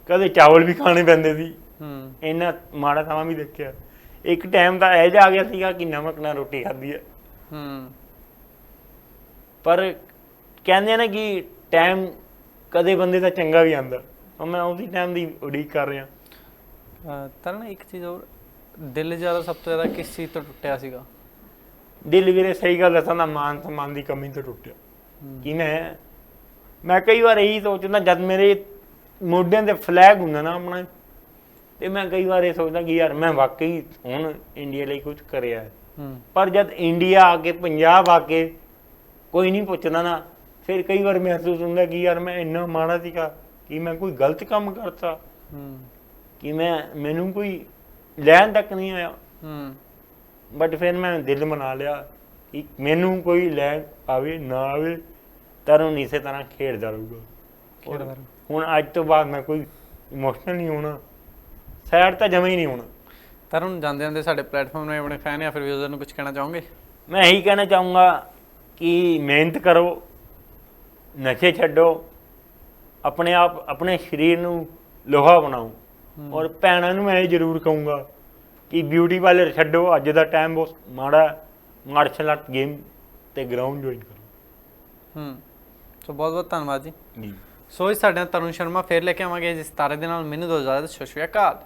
ਕਦੇ ਚਾਵਲ ਵੀ ਖਾਣੇ ਪੈਂਦੇ ਸੀ। ਹੂੰ। ਇੰਨਾ ਮਾੜਾ ਸਮਾਂ ਵੀ ਦੇਖਿਆ। ਇੱਕ ਟਾਈਮ ਤਾਂ ਇਹ ਜਾ ਗਿਆ ਸੀਗਾ ਕਿ ਨਮਕ ਨਾਲ ਰੋਟੀ ਖਾਧੀ ਹੈ। ਹੂੰ। ਪਰ ਕਹਿੰਦੇ ਆ ਨਾ ਕਿ ਟਾਈਮ ਕਦੇ ਬੰਦੇ ਦਾ ਚੰਗਾ ਵੀ ਆਂਦਾ ਮੈਂ ਉਸੇ ਟਾਈਮ ਦੀ ਉਡੀਕ ਕਰ ਰਿਹਾ। ਤਰੁਣ ਇੱਕ ਚੀਜ਼ ਹੋਰ ਦਿਲ ਜ਼ਿਆਦਾ ਸਭ ਤੋਂ ਜ਼ਿਆਦਾ ਕਿਸ ਚੀਜ਼ ਤੋਂ ਟੁੱਟਿਆ ਸੀਗਾ? ਦਿਲ ਵੀਰੇ ਸਹੀ ਗੱਲ ਦੱਸਾਂ ਤਾਂ ਮਾਨ ਸਨਮਾਨ ਦੀ ਕਮੀ ਤੋਂ ਟੁੱਟਿਆ। ਕਿ ਮੈਂ ਮੈਂ ਕਈ ਵਾਰ ਇਹੀ ਸੋਚਦਾ ਜਦ ਮੇਰੇ ਮੋਢਿਆਂ ਤੇ ਫਲੈਗ ਹੁੰਦਾ ਨਾ ਆਪਣਾ ਤੇ ਮੈਂ ਕਈ ਵਾਰ ਇਹ ਸੋਚਦਾ ਕਿ ਯਾਰ ਮੈਂ ਵਾਕਈ ਹੁਣ ਇੰਡੀਆ ਲਈ ਕੁਝ ਕਰਿਆ। ਹੂੰ। ਪਰ ਜਦ ਇੰਡੀਆ ਆ ਕੇ ਪੰਜਾਬ ਆ ਕੇ ਕੋਈ ਨਹੀਂ ਪੁੱਛਦਾ ਨਾ ਫਿਰ ਕਈ ਵਾਰ ਮਹਿਸੂਸ ਹੁੰਦਾ ਕਿ ਯਾਰ ਮੈਂ ਇੰਨਾ ਮਾੜਾ ਸੀਗਾ ਕਿ ਮੈਂ ਕੋਈ ਗਲਤ ਕੰਮ ਕਰਤਾ। ਹੂੰ। ਕਿ ਮੈਂ ਮੈਨੂੰ ਕੋਈ ਲੈਣ ਤੱਕ ਨਹੀਂ ਆਇਆ। ਹੂੰ। ਬਟ ਫਿਰ ਮੈਂ ਦਿਲ ਮਨਾ ਲਿਆ ਕਿ ਮੈਨੂੰ ਕੋਈ ਲੈਣ ਆਵੇ ਨਾ ਆਵੇ ਤਰ੍ਹਾਂ ਇਸੇ ਤਰ੍ਹਾਂ ਖੇਡਦਾ ਰਹੂਗਾ। ਖੇਡਦਾ। ਹੁਣ ਅੱਜ ਤੋਂ ਬਾਅਦ ਮੈਂ ਕੋਈ ਇਮੋਸ਼ਨਲ ਨਹੀਂ ਹੋਣਾ। ਸੈਡ ਤਾਂ ਜਮਾ ਹੀ ਨਹੀਂ ਹੋਣਾ। ਤਰੁਣ ਜਾਂਦੇ ਜਾਂਦੇ ਸਾਡੇ ਪਲੇਟਫਾਰਮ ਨੇ ਆਪਣੇ ਫੈਨ ਜਾਂ ਫਿਰ ਯੂਜ਼ਰ ਨੂੰ ਕੁਝ ਕਹਿਣਾ ਚਾਹੋਗੇ? ਮੈਂ ਇਹੀ ਕਹਿਣਾ ਚਾਹੂੰਗਾ ਕਿ ਮਿਹਨਤ ਕਰੋ। ਨਸ਼ੇ ਛੱਡੋ ਆਪਣੇ ਆਪ ਆਪਣੇ ਸਰੀਰ ਨੂੰ ਲੋਹਾ ਬਣਾਓ। ਔਰ ਭੈਣਾਂ ਨੂੰ ਮੈਂ ਇਹ ਜ਼ਰੂਰ ਕਹੂੰਗਾ ਕਿ ਬਿਊਟੀ ਪਾਰਲਰ ਛੱਡੋ ਅੱਜ ਦਾ ਟਾਈਮ ਬਹੁਤ ਮਾੜਾ ਮਾਰਸ਼ਲ ਆਰਟ ਗੇਮ ਤੇ ਗਰਾਊਂਡ ਜੁਆਇਨ ਕਰੋ। ਹੂੰ। ਸੋ ਬਹੁਤ ਬਹੁਤ ਧੰਨਵਾਦ ਜੀ। ਜੀ। ਸੋ ਇਸ ਸਾਡੇ ਨਾਲ ਤਰੁਣ ਸ਼ਰਮਾ ਫੇਰ ਲੈ ਕੇ ਆਵਾਂਗੇ। ਜਿਸ ਤਾਰੇ ਦੇ ਨਾਲ ਮੈਨੂੰ ਦੋ ਇਜਾਜ਼ਤ ਸਤਿ ਸ਼੍ਰੀ ਅਕਾਲ।